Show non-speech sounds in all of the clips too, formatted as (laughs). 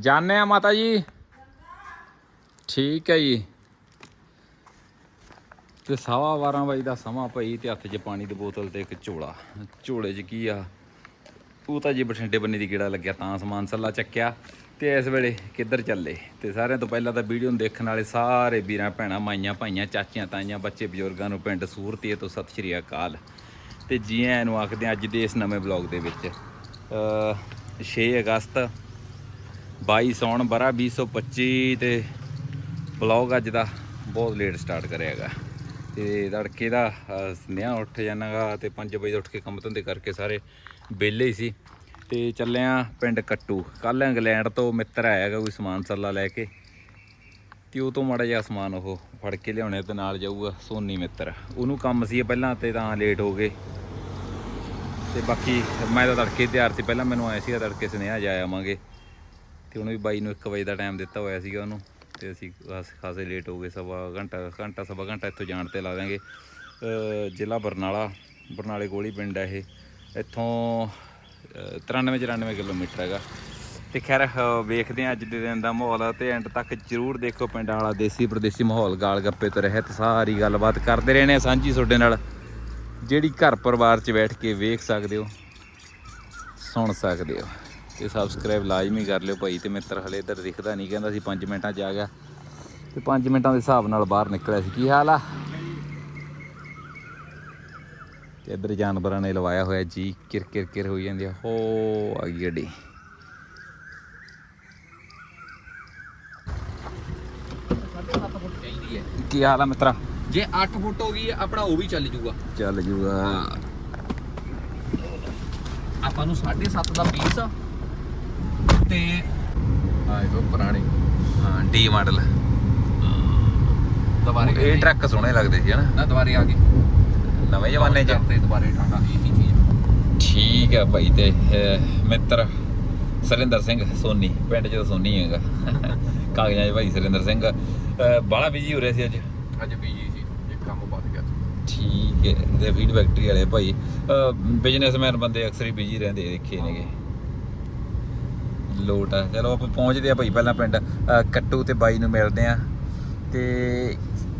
ਜਾਣੇ ਆ ਮਾਤਾ ਜੀ। ਠੀਕ ਹੈ ਜੀ। ਤੇ ਸਵਾ 12 ਵਜੇ ਦਾ ਸਮਾਂ ਪਈ ਤੇ ਹੱਥ 'ਚ ਪਾਣੀ ਦੀ ਬੋਤਲ ਤੇ ਇੱਕ ਝੋਲਾ। ਝੋਲੇ 'ਚ ਕੀ ਆ? ਉਹ ਤਾਂ ਜੀ ਬਠਿੰਡੇ ਬੰਨੇ ਦੀ ਕੀੜਾ ਲੱਗਿਆ, ਤਾਂ ਸਮਾਨ ਸੱਲਾ ਚੱਕਿਆ। ਤੇ ਇਸ ਵੇਲੇ ਕਿੱਧਰ ਚੱਲੇ? ਤੇ ਸਾਰਿਆਂ ਤੋਂ ਪਹਿਲਾਂ ਤਾਂ ਵੀਡੀਓ ਨੂੰ ਦੇਖਣ ਵਾਲੇ ਸਾਰੇ ਵੀਰਾਂ, ਭੈਣਾਂ, ਮਾਈਆਂ, ਭਾਈਆਂ, ਚਾਚੀਆਂ, ਤਾਈਆਂ, ਬੱਚੇ, ਬਜ਼ੁਰਗਾਂ ਨੂੰ ਪਿੰਡ ਸੂਰਤੀਏ ਤੋਂ ਸਤਿ ਸ਼੍ਰੀ ਅਕਾਲ। ਤੇ ਜੀ ਆਇਆਂ ਨੂੰ ਆਖਦੇ ਹਾਂ ਅੱਜ ਦੇ ਇਸ ਨਵੇਂ ਬਲੌਗ ਦੇ ਵਿੱਚ ਅ 6 ਅਗਸਤ 22 ਸੌਣ ਬਰਾ 2025 ਤੇ ਬਲੌਗ ਅੱਜ ਦਾ ਬਹੁਤ ਲੇਟ ਸਟਾਰਟ ਕਰਿਆਗਾ ਤੇ ਤੜਕੇ ਦਾ ਸੁਨੇਹਾ ਉੱਠ ਜਾਣਾਗਾ ਤੇ 5 ਵਜੇ ਉੱਠ ਕੇ ਕੰਮ ਧੰਦੇ ਕਰਕੇ ਸਾਰੇ ਵਿਹਲੇ ਹੀ ਸੀ। ਤੇ ਚੱਲਿਆ ਪਿੰਡ ਕੱਟੂ। ਕੱਲ ਇੰਗਲੈਂਡ ਤੋਂ ਮਿੱਤਰ ਆਇਆਗਾ ਕੋਈ ਸਮਾਨ ਸੱਲਾ ਲੈ ਕੇ। ਤੇ ਉਹ ਤੋਂ ਮਾੜਾ ਜਿਹਾ ਸਮਾਨ ਉਹ ਫੜ ਕੇ ਲਿਆਉਣੇ ਤੇ ਨਾਲ ਜਾਊਗਾ ਸੋਨੀ ਮਿੱਤਰ। ਉਹਨੂੰ ਕੰਮ ਸੀ ਪਹਿਲਾਂ ਤੇ ਤਾਂ ਲੇਟ ਹੋ ਗਏ। ਤੇ ਬਾਕੀ ਮੈਂ ਤਾਂ ਤੜਕੇ ਤਿਆਰ ਸੀ। ਪਹਿਲਾਂ ਮੈਨੂੰ ਆਇਆ ਸੀਗਾ ਤੜਕੇ ਸੁਨੇਹਾ ਜਾ ਆਵਾਂਗੇ। ਤੇ ਉਹਨੂੰ ਵੀ ਬਾਈ ਨੂੰ 1 ਵਜੇ ਦਾ ਟਾਈਮ ਦਿੱਤਾ ਹੋਇਆ ਸੀਗਾ ਉਹਨੂੰ। ਤੇ ਅਸੀਂ ਬਸ ਖਾਸੇ ਲੇਟ ਹੋ ਗਏ ਸਵਾ ਘੰਟਾ ਘੰਟਾ ਸਵਾ ਘੰਟਾ ਇੱਥੋਂ ਜਾਣ ਤੇ ਲਾ ਦਾਂਗੇ ਜ਼ਿਲ੍ਹਾ ਬਰਨਾਲਾ ਬਰਨਾਲੇ ਕੋਲ ਹੀ ਪਿੰਡ ਹੈ ਇਹ। ਇੱਥੋਂ ਅ, 93 94 ਕਿਲੋਮੀਟਰ ਹੈਗਾ। ਤੇ ਖੈਰ ਵੇਖਦੇ ਹਾਂ ਅੱਜ ਦੇ ਦਿਨ ਦਾ ਮਾਹੌਲ ਤੇ ਐਂਡ ਤੱਕ ਜਰੂਰ ਦੇਖੋ ਪਿੰਡ ਵਾਲਾ ਦੇਸੀ ਪ੍ਰਦੇਸੀ ਮਾਹੌਲ ਗਾਲ ਗੱਪੇ ਤੋਂ ਰਹਿਤ ਸਾਰੀ ਗੱਲਬਾਤ ਕਰਦੇ ਰਹਿਣੇ ਆ ਸਾਂਝੀ ਤੁਹਾਡੇ ਨਾਲ। ਜਿਹੜੀ ਘਰ ਪਰਿਵਾਰ 'ਚ ਬੈਠ ਕੇ ਵੇਖ ਸਕਦੇ ਹੋ ਸੁਣ ਸਕਦੇ ਹੋ। ਤੇ ਸਬਸਕ੍ਰਾਈਬ ਲਾਜ਼ਮੀ ਕਰ ਲਿਓ ਭਾਈ ਤੇ ਮਿੱਤਰ ਹਲੇ ਇੱਧਰ ਦਿਖਦਾ ਨਹੀਂ ਕਹਿੰਦਾ ਸੀ 5 ਮਿੰਟਾਂ 'ਚ ਆ ਗਿਆ। ਤੇ 5 ਮਿੰਟਾਂ ਦੇ ਹਿਸਾਬ ਨਾਲ ਬਾਹਰ ਨਿਕਲਿਆ ਸੀ। ਕੀ ਹਾਲ ਆ? ਤੇ ਇੱਧਰ ਜਾਨਵਰਾਂ ਨੇ ਲਵਾਇਆ ਹੋਇਆ ਜੀ ਕਿਰ ਕਿਰ ਕਿਰ ਹੋਈ ਜਾਂਦੀ ਆ। ਹੋ ਆ ਗਈ ਗੱਡੀ। ਕੀ ਹਾਲ ਆ ਮਿੱਤਰਾ? ਜੇ 8 ਫੁੱਟ ਹੋ ਗਈ ਆਪਣਾ ਉਹ ਵੀ ਚੱਲ ਜੂਗਾ। ਚੱਲ ਜੂਗਾ। ਆਪਾਂ ਨੂੰ 7.5 ਦਾ ਪੀਸ ਆ। ਤੇ ਆ ਇਹ ਪੁਰਾਣੇ। ਹਾਂ ਡੀ ਮਾਡਲ ਦੁਬਾਰੇ ਇਹ ਟਰੱਕ ਸੋਹਣੇ ਲੱਗਦੇ ਸੀ ਹਨਾ? ਨਾ ਦੁਬਾਰੇ ਆ ਗਏ। ਨਵੇਂ ਜ਼ਮਾਨੇ 'ਚ। ਤੇ ਦੁਬਾਰੇ ਠਾਂਡਾ ਇਹੀ ਚੀਜ਼ ਠੀਕ ਆ ਭਾਈ ਤੇ ਮਿੱਤਰ ਸਰਿੰਦਰ ਸਿੰਘ ਸੋਨੀ ਪਿੰਡ ਚ ਸੋਨੀ ਹੈਗਾ। (laughs) ਕਾਗਜ਼ਾਂ 'ਚ ਭਾਈ ਸਰਿੰਦਰ ਸਿੰਘ। ਬਾਲਾ ਬਿਜ਼ੀ ਹੋ ਰਿਹਾ ਸੀ ਅੱਜ। ਅੱਜ ਬੀਜੀ ਸੀ ਇਹ ਕੰਮ ਵੱਧ ਗਿਆ ਠੀਕ ਹੈ ਤੇ ਫੀਡ ਫੈਕਟਰੀ ਵਾਲੇ ਭਾਈ। ਬਿਜ਼ਨਸਮੈਨ ਬੰਦੇ ਅਕਸਰ ਹੀ ਬਿਜ਼ੀ ਰਹਿੰਦੇ ਦੇਖੇ ਨੇਗੇ। ਲੋਟ ਆ। ਚਲੋ ਆਪਾਂ ਪਹੁੰਚਦੇ ਆ ਭਾਈ ਪਹਿਲਾਂ ਪਿੰਡ ਕੱਟੂ ਤੇ ਬਾਈ ਨੂੰ ਮਿਲਦੇ ਆ ਤੇ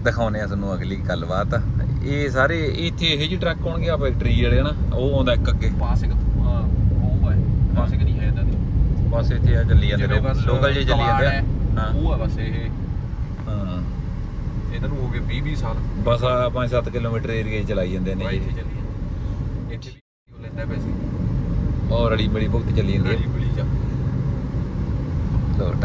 ਦਿਖਾਉਨੇ ਆ ਤੁਹਾਨੂੰ ਅਗਲੀ ਗੱਲਬਾਤ। ਇਹ ਸਾਰੇ ਇੱਥੇ ਇਹੋ ਜਿਹੇ ਟਰੱਕ ਹੋਣਗੇ ਆ ਫੈਕਟਰੀ ਵਾਲੇ ਹਨਾ? ਉਹ ਆਉਂਦਾ ਇੱਕ ਅੱਗੇ। ਪਾਸਿਕ ਉਹ ਹੈ ਪਾਸਿਕ ਨਹੀਂ ਹੈ ਇਹਦਾ ਬਸ ਇੱਥੇ ਆ ਚੱਲੀ ਜਾਂਦੇ ਲੋਕਲ ਜੇ ਚੱਲੀ ਜਾਂਦੇ ਆ। ਹਾਂ ਉਹ ਹੈ ਬਸ ਇਹ। ਹਾਂ। ਇਹਨਾਂ ਨੂੰ ਹੋ ਗਏ 20 20 ਸਾਲ। ਬਸ ਆ 5-7 ਕਿਲੋਮੀਟਰ ਏਰੀਆ ਚਲਾਈ ਜਾਂਦੇ ਨੇ ਇੱਥੇ ਚੱਲੀ ਜਾਂਦੀ ਇੱਥੇ ਵੀ ਲੈਂਦਾ ਪੈਸੇ ਔਰ ਅੜੀ ਬੜੀ ਭੁਗਤ ਚੱਲੀ ਜਾਂਦੀ ਰਲੀ ਬਲੀ ਜਾ ਹੈ ਲੋਟ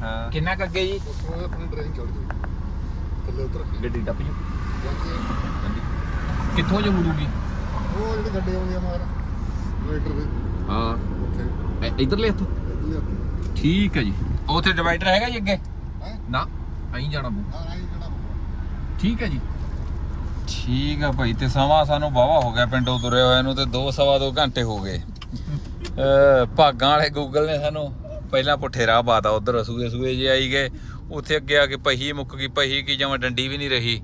ਹਾਂ ਕਿੰਨਾ ਕੁ ਅੱਗੇ ਜੀ ਗੱਡੀ ਟੱਪ ਜੂ ਕਿੱਥੋਂ ਜੇ ਮੁੜੂਗੀ ਉਹ ਜਿਹੜੇ ਗੱਡੇ ਆਉਂਦੇ ਆ ਮਾਰ ਟਰੈਕਟਰ ਦੇ ਹਾਂ ਉੱਥੇ ਇਧਰਲੇ ਹੱਥ ਇੱਧਰ ਠੀਕ ਹੈ ਜੀ ਉੱਥੇ ਡਿਵਾਈਡਰ ਹੈਗਾ ਜੀ ਅੱਗੇ ਹੈ ਨਾ ਅਹੀਂ ਜਾਣਾ ਪਊ ਆ ਆਈ ਜਿਹੜਾ ਠੀਕ ਹੈ ਜੀ। ਠੀਕ ਆ ਭਾਈ ਤੇ ਸਮਾਂ ਸਾਨੂੰ ਵਾਹਵਾ ਹੋ ਗਿਆ ਪਿੰਡੋਂ ਤੁਰੇ ਹੋਏ ਨੂੰ ਤੇ 2 ਸਵਾ 2 ਘੰਟੇ ਹੋ ਗਏ। ਅ ਭਾਗਾਂ ਵਾਲੇ ਗੂਗਲ ਨੇ ਸਾਨੂੰ ਪਹਿਲਾਂ ਪੁੱਠੇ ਰਾਹ ਪਾਤਾ ਉਧਰ ਸੂਏ ਸੂਏ ਜੇ ਆਈ ਗਏ। ਉੱਥੇ ਅੱਗੇ ਆ ਕੇ ਪਹੀ ਮੁੱਕ ਗਈ ਪਹੀ ਕੀ ਜਮਾਂ ਡੰਡੀ ਵੀ ਨਹੀਂ ਰਹੀ।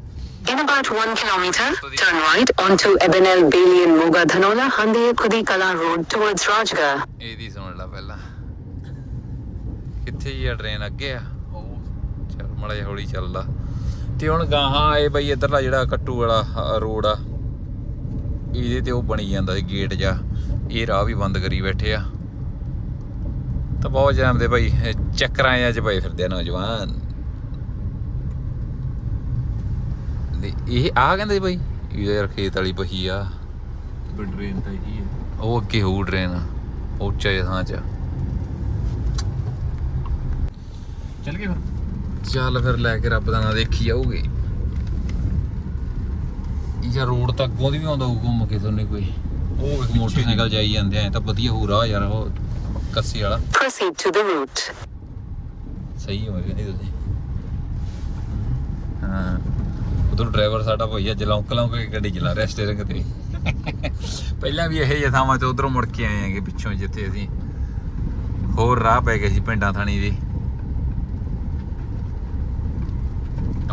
In about one kilometer, turn right onto Ebenel Bailey and Moga Dhanola Hande Kudi Kala Road towards Rajgarh. ਇਹਦੀ ਸੁਣ ਲੈ ਪਹਿਲਾਂ। ਕਿੱਥੇ ਹੀ ਆ ਟ੍ਰੇਨ ਅੱਗੇ ਆ? ਮੜਾ ਜਿਹਾ ਹੌਲੀ ਚੱਲਦਾ। ਤੇ ਹੁਣ ਗਾਹਾਂ ਇਹ ਬਈ ਇਧਰਲਾ ਜਿਹੜਾ ਕੱਟੂ ਵਾਲਾ ਰੋਡ ਆ ਇਹਦੇ ਤੇ ਉਹ ਬਣੀ ਜਾਂਦਾ ਗੇਟ ਜਾ ਇਹ ਰਾਹ ਵੀ ਬੰਦ ਕਰੀ ਬੈਠੇ ਆ। ਤਾਂ ਬਹੁਤ ਜਾਮ ਦੇ ਭਾਈ ਚੱਕਰਾਂ ਜਾਂ ਚ ਪਏ ਫਿਰਦੇ ਆ ਨੌਜਵਾਨ। ਤੇ ਇਹ ਆ ਕਹਿੰਦੇ ਬਈ ਇਹ ਯਾਰ ਖੇਤ ਵਾਲੀ ਪਹੀ ਆ। ਟ੍ਰੇਨ ਤਾਂ ਹੀ ਹੈ ਉਹ ਅੱਗੇ ਹੋਊ ਟ੍ਰੇਨ ਉੱਚਾ ਜਿਹਾ ਥਾਂ ਚ। ਚੱਲ ਗਏ ਫਿਰ। ਚੱਲ ਫਿਰ ਲੈ ਕੇ ਰੱਬ ਦਾ ਨਾਂ ਦੇਖੀ ਜਾਊਗੀ। ਇਹ ਰੋਡ ਤਾਂ ਅੱਗੋਂ ਦੀ ਵੀ ਆਉਂਦਾ ਹੋਊ ਘੁੰਮ ਕੇ ਤੁਹਾਨੂੰ ਕੋਈ। ਉਹ ਇੱਕ ਮੋਟਰਸਾਈਕਲ ਜਾਈ ਜਾਂਦੇ ਆ ਤਾਂ ਵਧੀਆ ਹੋ ਰਾਹ ਯਾਰ ਉਹ ਕੱਸੀ ਵਾਲਾ। Proceed to the route. ਸਹੀ ਹੋਵੇ ਨਹੀਂ ਤੁਸੀਂ। ਹਾਂ ਉਧਰ ਡਰਾਈਵਰ ਸਾਡਾ ਭਈਆ ਜਲੌਂਕ ਲੌਂਕ ਕੇ ਗੱਡੀ ਚਲਾ ਰਿਹਾ ਸਟੀਅਰਿੰਗ ਤੇ। ਪਹਿਲਾਂ ਵੀ ਇਹ ਜਿਹੇ ਥਾਵਾਂ ਤੇ ਉਧਰੋਂ ਮੁੜ ਕੇ ਆਏ ਆਂਗੇ ਪਿੱਛੋਂ ਜਿੱਥੇ ਅਸੀਂ। ਹੋਰ ਰਾਹ ਪੈ ਗਏ ਸੀ ਪਿੰਡਾਂ ਥਾਣੀ ਦੀ।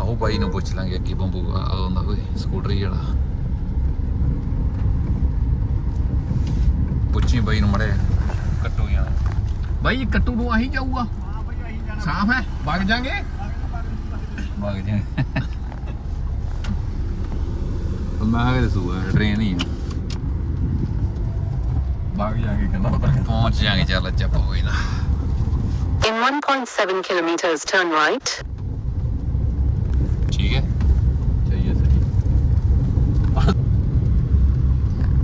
ਉਹ ਬਾਈ ਨੂੰ ਪੁੱਛ ਲਾਂਗੇ ਅੱਗੇ ਬੰਬੂ ਆਉਂਦਾ ਕੋਈ ਸਕੂਟਰ ਜਿਹੜਾ ਪੁੱਛੀ ਬਾਈ ਨੂੰ ਮੜੇ ਕੱਟੂ ਗਿਆ ਬਾਈ ਕੱਟੂ ਨੂੰ ਆਹੀ ਜਾਊਗਾ? ਸਾਫ਼ ਹੈ? ਵਗ ਜਾਗੇ? ਵਗ ਜਾ ਮੈਂ ਕਿਹਾ ਸੂਆ ਟ੍ਰੇਨ ਹੀ ਆ। ਵਗ ਜਾਗੇ ਕਹਿੰਦਾ ਪਹੁੰਚ ਜਾਾਂਗੇ ਚੱਲ ਚੱਪ ਕੋਈ ਨਾ। In 1.7 kilometers, turn right. ਠੀਕ ਹੈ ਸਹੀ ਹੈ ਸਹੀ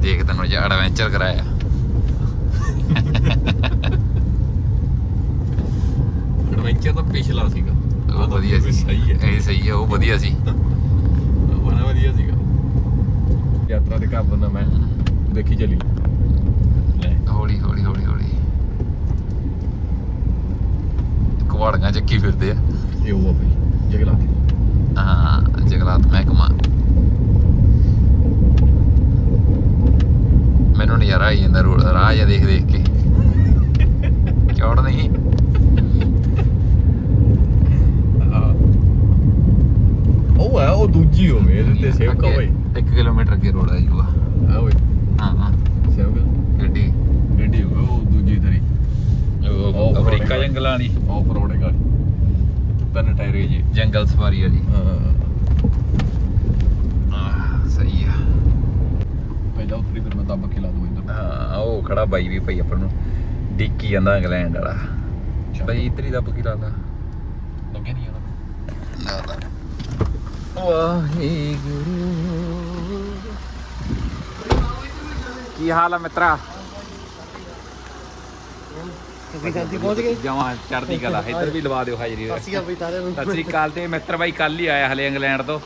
ਦੇਖ ਤੈਨੂੰ ਜਿਹਾ ਐਡਵੈਂਚਰ ਕਰਾਇਆ। ਐਡਵੈਂਚਰ ਤਾਂ ਪਿਛਲਾ ਸੀਗਾ। ਉਹ ਵਧੀਆ ਸੀ। ਸਹੀ ਹੈ। ਇਹ ਸਹੀ ਹੈ ਉਹ ਵਧੀਆ ਸੀ। ਬੜਾ ਵਧੀਆ ਸੀਗਾ। ਯਾਤਰਾ ਤੇ ਕਰ ਦਿੰਦਾ ਮੈਂ। ਦੇਖੀ ਚਲੀ। ਲੈ। ਹੌਲੀ ਹੌਲੀ ਹੌਲੀ ਹੌਲੀ। ਕੁਵਾੜੀਆਂ ਚੱਕੀ ਫਿਰਦੇ ਆ। ਇਹ ਉਹ ਆ ਬਈ ਜਗਲਾ ਕੇ ਹਾਂ ਜਗਲਾਤ ਮਹਿਕਮਾ। ਮੈਨੂੰ ਨਜ਼ਾਰਾ ਆਈ ਜਾਂਦਾ ਰੋਡ ਰਾਹ ਜਿਹਾ ਦੇਖ ਦੇਖ ਕੇ। ਚੌੜ ਨਹੀਂ ਉਹ ਹੈ ਉਹ ਦੂਜੀ ਹੋਵੇ ਇਹਦੇ ਤੇ ਸੇਵ ਕਾ ਬਈ 1 ਕਿਲੋਮੀਟਰ ਅੱਗੇ ਰੋਡ ਆ ਜੂਗਾ। ਆ ਓਏ। ਹਾਂ ਹਾਂ। ਸੇਵ ਗੱਡੀ। ਗੱਡੀ ਉਹ ਦੂਜੀ ਤੇਰੀ। ਉਹ ਅਮਰੀਕਾ ਜੰਗਲਾਂ ਵਾਲੀ। ਆਫ ਰੋਡ ਹੈ ਗਾੜੀ ਤਿੰਨ ਟਾਇਰ ਜੀ। ਜੰਗਲ ਸਫਾਰੀ ਵਾਲੀ। ਹਾਂ ਸਹੀ ਆ। ਪਹਿਲਾਂ ਉਤਰੀ ਫਿਰ ਮੈਂ ਦੱਬ ਕੇ ਲਾ ਦੂੰ ਇੱਧਰ ਹਾਂ ਉਹ ਖੜਾ ਬਾਈ ਵੀ ਪਈ ਆਪਾਂ ਨੂੰ ਡਿੱਕੀ ਜਾਂਦਾ ਇੰਗਲੈਂਡ ਵਾਲਾ। ਬਾਈ ਇੱਧਰ ਹੀ ਦੱਬ ਕੇ ਲਾ ਲਾ। ਲੱਗੇ ਨਹੀਂ ਉਹਨਾਂ ਲਾ ਲਾ। ਵਾਹਿਗੁਰੂ। ਕੀ ਹਾਲ ਆ ਮਿੱਤਰਾ? ਤੁਸੀਂ ਸ਼ਾਂਤੀ ਪਹੁੰਚ ਗਏ। ਜਮਾ ਚੜਦੀ ਕਲਾ ਇੱਧਰ ਵੀ ਲਵਾ ਦਿਓ ਹਾਜ਼ਰੀ ਅਸੀਂ ਆ ਬਈ ਸਾਰਿਆਂ ਨੂੰ। ਸਤਿ ਸ੍ਰੀ ਅਕਾਲ ਤੇ ਮਿੱਤਰ ਬਾਈ ਕੱਲ ਹੀ ਆਇਆ ਹਲੇ ਇੰਗਲੈਂਡ ਤੋਂ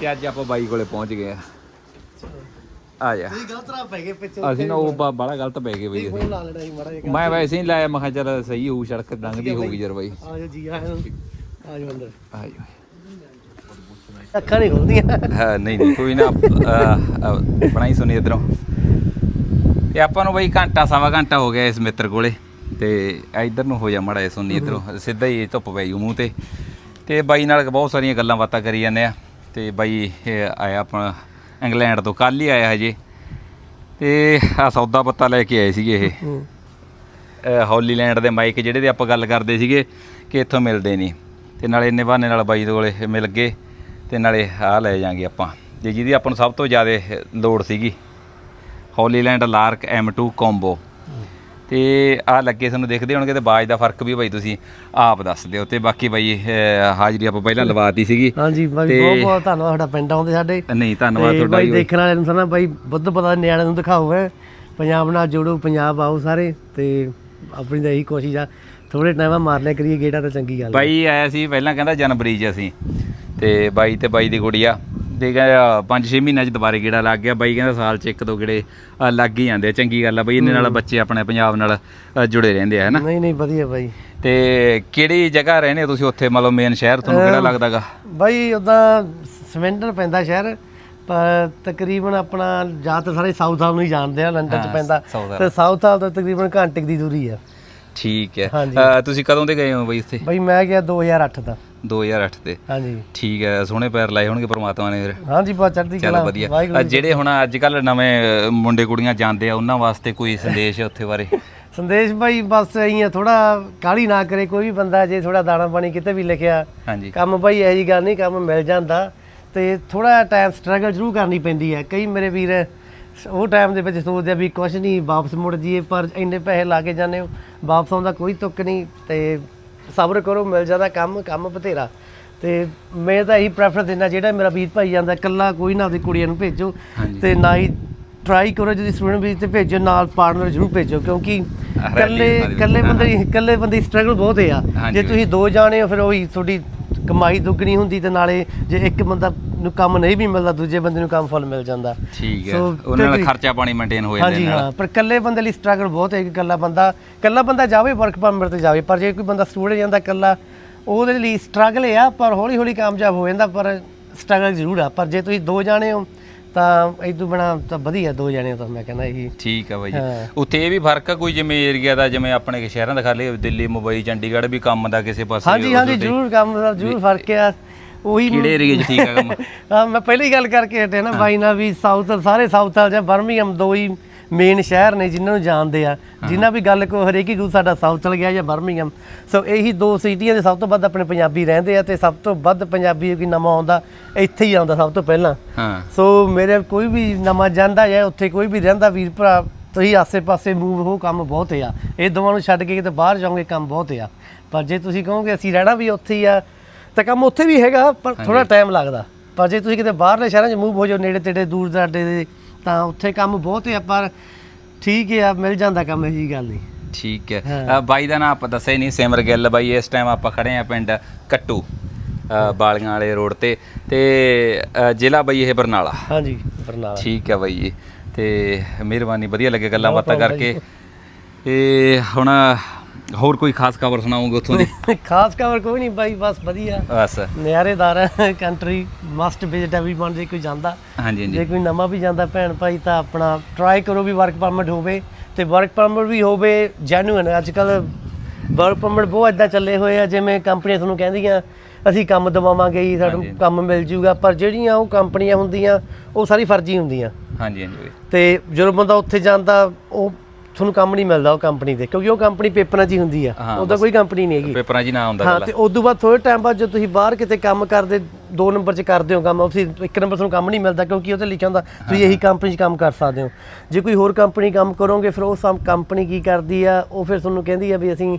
ਤੇ ਅੱਜ ਆਪਾਂ ਬਾਈ ਕੋਲੇ ਪਹੁੰਚ ਗਏ ਆ। ਆ ਜਾ। ਤੁਸੀਂ ਗਲਤ ਰਾਹ ਪੈ ਗਏ ਪਿੱਛੇ ਅਸੀਂ ਨਾ ਉਹ ਬਾ- ਬਾਹਲਾ ਗਲਤ ਪੈ ਗਏ ਬਈ ਅਸੀਂ। ਫੋਨ ਲਾ ਲੈਣਾ ਸੀ ਮਾੜਾ ਜਿਹਾ ਮੈਂ ਵੈਸੇ ਹੀ ਲਾਇਆ ਮੈਂ ਕਿਹਾ ਚੱਲ ਸਹੀ ਹੋਊ ਸੜਕ ਲੰਘਦੀ ਹੋਊਗੀ ਜਰ ਬਾਈ। ਆ ਜਾ ਜੀ ਆਇਆਂ ਨੂੰ ਆ ਜਾ ਅੰਦਰ। ਆ ਜਾ ਅੱਖਾਂ ਨਹੀਂ ਖੁੱਲਦੀਆਂ। ਹਾਂ ਨਹੀਂ ਨਹੀਂ ਕੋਈ ਨਾ ਅਹ, ਅਹ, ਬਣਾਈ ਸੁਣੀ ਇਧਰੋਂ। ਤੇ ਆਪਾਂ ਨੂੰ ਬਈ ਘੰਟਾ ਸਵਾ ਘੰਟਾ ਹੋ ਗਿਆ ਇਸ ਮਿੱਤਰ ਕੋਲੇ। ਤੇ ਇਧਰ ਨੂੰ ਹੋ ਜਾ ਮੜਾ ਇਹ ਸੁਣੀ ਇਧਰੋਂ। ਸਿੱਧਾ ਹੀ ਧੁੱਪ ਪੈ ਜੂ ਮੂੰਹ ਤੇ। ਤੇ ਬਾਈ ਨਾਲ ਬਹੁਤ ਸਾਰੀਆਂ ਗੱਲਾਂ ਬਾਤਾਂ ਕਰੀ ਜਾਂਦੇ ਆ। ਤੇ ਬਾਈ ਇਹ ਆਇਆ ਆਪਣਾ ਇੰਗਲੈਂਡ ਤੋਂ ਕੱਲ ਹੀ ਆਇਆ ਹਜੇ। ਤੇ ਆ ਸੌਦਾ ਪੱਤਾ ਲੈ ਕੇ ਆਏ ਸੀਗੇ ਇਹ। ਹੌਲੀਲੈਂਡ ਦੇ ਮਾਈਕ ਜਿਹੜੇ ਦੇ ਆਪਾਂ ਗੱਲ ਕਰਦੇ ਸੀਗੇ ਕਿ ਇੱਥੋਂ ਮਿਲਦੇ ਨਹੀਂ। ਤੇ ਨਾਲੇ ਇੰਨੇ ਬਹਾਨੇ ਨਾਲ ਬਾਈ ਦੇ ਕੋਲੇ ਇਹ ਮਿਲ ਗਏ ਤੇ ਨਾਲੇ ਆਹ ਲੈ ਜਾਾਂਗੇ ਆਪਾਂ। ਜੇ ਜਿਹਦੀ ਆਪਾਂ ਨੂੰ ਸਭ ਤੋਂ ਜ਼ਿਆਦਾ ਲੋੜ ਸੀਗੀ ਹੌਲੀਲੈਂਡ ਲਾਰਕ M2 ਕੰਬੋ ਤੇ ਆਹ ਲੱਗੇ ਤੁਹਾਨੂੰ ਦੇਖਦੇ ਹੋਣਗੇ ਤੇ ਬਾਜ ਦਾ ਫ਼ਰਕ ਵੀ ਬਾਈ ਤੁਸੀਂ ਆਪ ਦੱਸ ਦਿਓ ਤੇ ਬਾਕੀ ਅਹ, ਹਾਜ਼ਰੀ ਆਪਾਂ ਪਹਿਲਾਂ ਲਵਾਤੀ ਸੀਗੀ। ਹਾਂਜੀ ਬਾਈ ਤੇ- ਬਹੁਤ ਬਹੁਤ ਧੰਨਵਾਦ ਸਾਡਾ ਪਿੰਡ ਆਉਂਦੇ ਸਾਡੇ। ਨਹੀਂ ਧੰਨਵਾਦ ਤੁਹਾਡਾ ਜੀ। ਦੇਖਣ ਵਾਲਿਆਂ ਨੂੰ ਸਾਰਾ ਬਾਈ ਬੁੱਧ ਪਤਾ ਨਿਆਣਿਆਂ ਨੂੰ ਦਿਖਾਓ ਹੈ ਪੰਜਾਬ ਨਾਲ ਜੋੜੋ ਪੰਜਾਬ ਆਓ ਸਾਰੇ ਤੇ ਆਪਣੀ ਤਾਂ ਇਹੀ ਕੋਸ਼ਿਸ਼ ਆ। ਥੋੜੇ ਟਾਈਮ ਆ ਮਾਰਨੇ ਕਰੀਏ ਗੇੜਾ ਤਾਂ ਚੰਗੀ ਗੱਲ ਆ। ਬਾਈ ਆਇਆ ਸੀ ਪਹਿਲਾਂ ਕਹਿੰਦਾ ਜਨਵਰੀ 'ਚ ਅਸੀਂ। ਤੇ ਬਾਈ ਤੇ ਬਾਈ ਦੀ ਗੁੜੀਆ। ਤੇ ਕਹਿੰਦਾ 5-6 ਮਹੀਨਿਆਂ 'ਚ ਦੁਬਾਰੇ ਗੇੜਾ ਲੱਗ ਗਿਆ। ਬਾਈ ਕਹਿੰਦਾ ਸਾਲ 'ਚ ਇੱਕ ਦੋ ਗੇੜੇ ਅ, ਲੱਗ ਹੀ ਜਾਂਦੇ ਆ। ਚੰਗੀ ਗੱਲ ਆ ਬਾਈ ਇਹਨੇ ਨਾਲ ਬੱਚੇ ਆਪਣੇ ਪੰਜਾਬ ਨਾਲ ਅ, ਜੁੜੇ ਰਹਿੰਦੇ ਆ ਹੈਨਾ? ਨਹੀਂ ਨਹੀਂ ਵਧੀਆ ਬਾਈ। ਤੇ ਕਿਹੜੀ ਜਗ੍ਹਾ ਰਹਿੰਦੇ ਹੋ ਤੁਸੀਂ ਉੱਥੇ? ਮਤਲਬ ਮੇਨ ਸ਼ਹਿਰ ਤੁਹਾਨੂੰ ਕਿਹੜਾ ਲੱਗਦਾਗਾ? ਬਾਈ ਉਦਾਂ ਸਵਿੰਡਨ ਪੈਂਦਾ ਸ਼ਹਿਰ ਪਰ ਤਕਰੀਬਨ ਆਪਣਾ ਜ਼ਿਆਦਾਤਰ ਸਾਰੇ ਸਾਊਥ ਹਾਲ ਨੂੰ ਹੀ ਜਾਣਦੇ ਆ ਲੰਡਨ ਚ ਪੈਂਦਾ। ਤੇ ਸਾਊਥ ਹਾਲ ਤੋਂ ਤਕਰੀਬਨ ਘੰਟੇ ਕੁ ਦੀ ਦੂਰੀ ਆ। ਠੀਕ ਹੈ। ਅ, ਤੁਸੀਂ ਕਦੋਂ ਦੇ ਗਏ ਹੋ ਬਾਈ ਇੱਥੇ ਬਾਈ ਮੈਂ ਗਿਆ 2008 ਦਾ। 2008 ਤੇ ਹਾਂਜੀ। ਠੀਕ ਹੈ ਸੋਹਣੇ ਪੈਰ ਲਾਏ ਹੋਣਗੇ ਪ੍ਰਮਾਤਮਾ ਨੇ ਫਿਰ। ਹਾਂਜੀ ਬਹੁਤ ਚੜ੍ਹਦੀ ਚਲੋ ਕਲਾ। ਵਧੀਆ। ਵਾਹਿਗੁਰੂ ਅ, ਜਿਹੜੇ ਹੁਣ ਅੱਜ ਕੱਲ ਨਵੇਂ ਮੁੰਡੇ ਕੁੜੀਆਂ ਜਾਂਦੇ ਆ ਉਹਨਾਂ ਵਾਸਤੇ ਕੋਈ ਸੰਦੇਸ਼ ਉੱਥੇ ਬਾਰੇ? (laughs) ਸੰਦੇਸ਼ ਬਾਈ ਬਸ ਐਂ ਆ ਥੋੜਾ ਕਾਲੀ ਨਾ ਕਰੇ ਕੋਈ ਵੀ ਬੰਦਾ ਜੇ ਥੋੜਾ ਦਾਣਾ ਪਾਣੀ ਕਿਤੇ ਵੀ ਲਿਖਿਆ। ਹਾਂਜੀ। ਕੰਮ ਬਾਈ ਇਹੋ ਜੀ ਗੱਲ ਨਹੀਂ ਕੰਮ ਮਿਲ ਜਾਂਦਾ। ਤੇ ਥੋੜਾ ਟਾਈਮ ਸਟਰਗਲ ਜ਼ਰੂਰ ਕਰਨੀ ਪੈਂਦੀ ਹੈ। ਕਈ ਮੇਰੇ ਵੀਰ ਉਹ ਟਾਈਮ ਦੇ ਵਿੱਚ ਸੋਚਦੇ ਆ ਵੀ ਕੁਛ ਨਹੀਂ ਵਾਪਸ ਮੁੜ ਜੀਏ ਪਰ ਇੰਨੇ ਪੈਸੇ ਲਾ ਕੇ ਜਾਂਦੇ ਹੋ ਵਾਪਸ ਆਉਣ ਦਾ ਕੋਈ ਤੁੱਕ ਨਹੀਂ। ਤੇ ਸਬਰ ਕਰੋ ਮਿਲ ਜਾਂਦਾ ਕੰਮ ਕੰਮ ਬਥੇਰਾ ਤੇ ਮੈਂ ਤਾਂ ਇਹੀ ਪ੍ਰੈਫਰ ਦਿੰਦਾ ਜਿਹੜਾ ਮੇਰਾ ਵੀਰ ਭਾਈ ਜਾਂਦਾ ਇਕੱਲਾ ਕੋਈ ਨਾ ਆਪਦੀ ਕੁੜੀਆਂ ਨੂੰ ਭੇਜੋ। ਤੇ ਨਾ ਹੀ ਟਰਾਈ ਕਰੋ যদি ਸਟੂਡੈਂਟ ਵੀਜ਼ ਤੇ ਭੇਜੋ ਨਾਲ ਪਾਰਟਨਰ ਜ਼ਰੂਰ ਭੇਜੋ ਕਿਉਂਕਿ ਇਕੱਲੇ ਇਕੱਲੇ ਬੰਦੇ ਇਕੱਲੇ ਬੰਦੇ ਸਟਰਗਲ ਬਹੁਤ ਹੈ ਆ। ਜੇ ਤੁਸੀਂ ਦੋ ਜਾਣੇ ਹੋ ਫਿਰ ਉਹੀ ਤੁਹਾਡੀ ਕਮਾਈ ਦੁੱਗਣੀ ਹੁੰਦੀ ਤੇ ਨਾਲੇ ਜੇ ਇੱਕ ਬੰਦਾ ਨੂੰ ਕੰਮ ਨਹੀਂ ਵੀ ਮਿਲਦਾ ਦੂਜੇ ਬੰਦੇ ਨੂੰ ਕੰਮ ਫੁੱਲ ਮਿਲ ਜਾਂਦਾ। ਠੀਕ ਹੈ। ਉਹਨਾਂ ਨਾਲ ਤੇ- ਖਰਚਾ ਪਾਣੀ ਮੇਨਟੇਨ ਹੋ ਜਾਂਦਾ ਹਾਂਜੀ ਹਾਂ ਪਰ ਇਕੱਲੇ ਬੰਦੇ ਲਈ ਸਟਰਗਲ ਬਹੁਤ ਹੈ ਕਿ ਇਕੱਲਾ ਬੰਦਾ ਇਕੱਲਾ ਬੰਦਾ ਜਾਵੇ ਵਰਕ ਪਰਮਿਟ ਤੇ ਜਾਵੇ ਪਰ ਜੇ ਕੋਈ ਬੰਦਾ ਸਟੂਡੈਂਟ ਜਾਂਦਾ ਇਕੱਲਾ ਉਹਦੇ ਲਈ ਸਟਰਗਲ ਆ ਪਰ ਹੌਲੀ ਹੌਲੀ ਕਾਮਯਾਬ ਹੋ ਜਾਂਦਾ ਪਰ ਸਟਰਗਲ ਜ਼ਰੂਰ ਆ। ਪਰ ਜੇ ਤੁਸੀਂ ਦੋ ਜਾਣੇ ਹੋ ਤਾਂ ਇਦੋਂ ਬਣਾ ਤਾਂ ਵਧੀਆ ਦੋ ਜਾਣੇ ਹੋ ਤਾਂ ਮੈਂ ਕਹਿੰਦਾ ਇਹੀ। ਠੀਕ ਆ ਬਾਈ ਜੀ। ਹਾਂ। ਉੱਥੇ ਇਹ ਵੀ ਫ਼ਰਕ ਆ ਕੋਈ ਜਿਵੇਂ ਏਰੀਆ ਦਾ ਜਿਵੇਂ ਆਪਣੇ ਸ਼ਹਿਰਾਂ ਦਾ ਖਾ ਲਈ ਦਿੱਲੀ ਮੁੰਬਈ ਚੰਡੀਗੜ੍ਹ ਵੀ ਕੰਮ ਦਾ ਕਿਸੇ ਪਾਸੇ ਹਾਂਜੀ ਹਾਂਜੀ ਜ਼ਰੂਰ ਕੰਮ ਦਾ ਜ਼ਰੂਰ ਫ਼ਰਕ ਆ। ਉਹੀ ਕਿਹੜੇ ਏਰੀਏ 'ਚ ਠੀਕ ਆ ਕੰਮ। (laughs) ਹਾਂ ਮੈਂ ਪਹਿਲੀ ਗੱਲ ਕਰਕੇ ਹਟਿਆ ਨਾ ਬਾਈ ਨਾਲ ਵੀ ਸਾਊਥ ਸਾਰੇ ਸਾਊਥ ਵਾਲ ਜਾਂ ਬਰਮਿੰਗਮ ਦੋ ਹੀ ਮੇਨ ਸ਼ਹਿਰ ਨੇ ਜਿਨ੍ਹਾਂ ਨੂੰ ਜਾਣਦੇ ਆ। ਜਿਨ੍ਹਾਂ ਵੀ ਗੱਲ ਕੋ ਹਰੇਕ ਹੀ ਗੁਰੂ ਸਾਡਾ ਸਾਊਥ ਚਲ ਗਿਆ ਜਾਂ ਬਰਮਿੰਗਮ ਸੋ ਇਹੀ ਦੋ ਸਿਟੀਆਂ ਦੇ ਸਭ ਤੋਂ ਵੱਧ ਆਪਣੇ ਪੰਜਾਬੀ ਰਹਿੰਦੇ ਆ ਤੇ ਸਭ ਤੋਂ ਵੱਧ ਪੰਜਾਬੀ ਕੋਈ ਨਵਾਂ ਆਉਂਦਾ ਇੱਥੇ ਹੀ ਆਉਂਦਾ ਸਭ ਤੋਂ ਪਹਿਲਾਂ। ਹਾਂ। ਸੋ ਮੇਰੇ ਕੋਈ ਵੀ ਨਵਾਂ ਜਾਂਦਾ ਜਾਂ ਉੱਥੇ ਕੋਈ ਵੀ ਰਹਿੰਦਾ ਵੀਰ ਭਰਾ ਤੁਸੀਂ ਆਸੇ-ਪਾਸੇ ਮੂਵ ਹੋ ਕੰਮ ਬਹੁਤ ਆ। ਇਹ ਦੋਵਾਂ ਨੂੰ ਛੱਡ ਕੇ ਕਿਤੇ ਬਾਹਰ ਜਾਓਗੇ ਕੰਮ ਬਹੁਤ ਆ। ਪਰ ਜੇ ਤੁਸੀਂ ਕਹੋਗੇ ਅਸੀਂ ਰਹਿਣਾ ਵੀ ਉੱਥੇ ਹੀ ਆ ਤਾਂ ਕੰਮ ਉੱਥੇ ਵੀ ਹੈਗਾ ਪਰ ਥੋੜਾ ਟਾਈਮ ਲੱਗਦਾ। ਪਰ ਜੇ ਤੁਸੀਂ ਕਿਤੇ ਬਾਹਰਲੇ ਸ਼ਹਿਰਾਂ 'ਚ ਮੂਵ ਹੋ ਜਾਓ ਨੇੜੇ ਤੇੜੇ ਦੂਰ ਦਰਾਡੇ ਦੇ ਤਾਂ ਉੱਥੇ ਕੰਮ ਬਹੁਤ ਆ ਪਰ ਠੀਕ ਆ ਮਿਲ ਜਾਂਦਾ ਕੰਮ ਇਹ ਜੀ ਗੱਲ ਨਹੀਂ। ਠੀਕ ਹੈ। ਹਾਂ। ਅ, ਬਾਈ ਦਾ ਨਾਮ ਆਪਾਂ ਦੱਸਿਆ ਹੀ ਨਹੀਂ ਸਿਮਰ ਗਿੱਲ ਬਾਈ ਇਸ ਟਾਈਮ ਆਪਾਂ ਖੜੇ ਆ ਪਿੰਡ ਕੱਟੂ ਅ, ਬਾਲੀਆਂ ਵਾਲੇ ਰੋਡ ਤੇ। ਤੇ ਅ, ਜ਼ਿਲ੍ਹਾ ਬਾਈ ਇਹ ਬਰਨਾਲਾ। ਹਾਂਜੀ ਬਰਨਾਲਾ। ਠੀਕ ਹੈ ਬਾਈ ਜੀ। ਤੇ ਮਿਹਰਬਾਨੀ ਵਧੀਆ ਲੱਗੇ ਗੱਲਾਂ ਬਾਤਾਂ ਕਰਕੇ। ਤੇ ਹੁਣ ਹੋਰ ਕੋਈ ਖਾਸ ਖਬਰ ਸੁਣਾਓਗੇ ਉੱਥੋਂ ਦੀ? (laughs) ਖਾਸ ਖਬਰ ਕੋਈ ਨਹੀਂ ਬਾਈ ਬਸ ਵਧੀਆ। ਬਸ। ਨਿਆਰੇਦਾਰ ਕੰਟਰੀ ਮਸਟ ਵਿਜ਼ਿਟ ਐਵਰੀਵਨ ਜੇ ਕੋਈ ਜਾਂਦਾ। ਹਾਂਜੀ ਜੇ ਹਾਂਜੀ ਕੋਈ ਨਵਾਂ ਵੀ ਜਾਂਦਾ ਭੈਣ ਭਾਈ ਤਾਂ ਆਪਣਾ ਟਰਾਈ ਕਰੋ ਵੀ ਵਰਕ ਪਰਮਿਟ ਹੋਵੇ ਤੇ ਵਰਕ ਪਰਮਿਟ ਵੀ ਹੋਵੇ ਜੈਨੂਇਨ ਅੱਜ ਕੱਲ ਵਰਕ ਪਰਮਿਟ ਬਹੁਤ ਇਦਾਂ ਚੱਲੇ ਹੋਏ ਆ ਜਿਵੇਂ ਕੰਪਨੀਆਂ ਤੁਹਾਨੂੰ ਕਹਿੰਦੀਆਂ ਅਸੀਂ ਕੰਮ ਦਵਾਵਾਂਗੇ ਜੀ ਸਾਨੂੰ। ਕੰਮ ਮਿਲ ਜੂਗਾ ਪਰ ਜਿਹੜੀਆਂ ਉਹ ਕੰਪਨੀਆਂ ਹੁੰਦੀਆਂ ਉਹ ਸਾਰੀ ਫਰਜ਼ੀ ਹੁੰਦੀਆਂ। ਹਾਂਜੀ ਹਾਂਜੀ। ਤੇ ਜਦੋਂ ਬੰਦਾ ਉੱਥੇ ਜਾਂਦਾ ਉਹ ਤੁਹਾਨੂੰ ਕੰਮ ਨਹੀਂ ਮਿਲਦਾ ਉਹ ਕੰਪਨੀ ਦੇ ਕਿਉਂਕਿ ਉਹ ਕੰਪਨੀ ਪੇਪਰਾਂ 'ਚ ਹੀ ਹੁੰਦੀ ਆ। ਹਾਂ, ਉਹਦਾ ਕੋਈ ਕੰਪਨੀ ਨਹੀਂ ਹੈਗੀ। ਪੇਪਰਾਂ 'ਚ ਹੀ ਨਾ ਆਉਂਦਾ ਹਾਂ ਤੇ ਉਸ ਤੋਂ ਬਾਅਦ ਥੋੜੇ ਟਾਈਮ ਬਾਅਦ ਜਦੋਂ ਤੁਸੀਂ ਬਾਹਰ ਕਿਤੇ ਕੰਮ ਕਰਦੇ ਦੋ ਨੰਬਰ 'ਚ ਕਰਦੇ ਹੋ ਕੰਮ ਤੁਸੀਂ ਇੱਕ ਨੰਬਰ ਤੁਹਾਨੂੰ ਕੰਮ ਨਹੀਂ ਮਿਲਦਾ ਕਿਉਂਕਿ ਉਹ ਤੇ ਲਿਖਿਆ ਹੁੰਦਾ ਤੁਸੀਂ ਇਹੀ ਕੰਪਨੀ 'ਚ ਕੰਮ ਕਰ ਸਕਦੇ ਹੋ। ਜੇ ਕੋਈ ਹੋਰ ਕੰਪਨੀ ਕੰਮ ਕਰੋਗੇ ਫਿਰ ਉਹ ਸਮ ਕੰਪਨੀ ਕੀ ਕਰਦੀ ਆ ਉਹ ਫਿਰ ਤੁਹਾਨੂੰ ਕਹਿੰਦੀ ਆ ਵੀ ਅਸੀਂ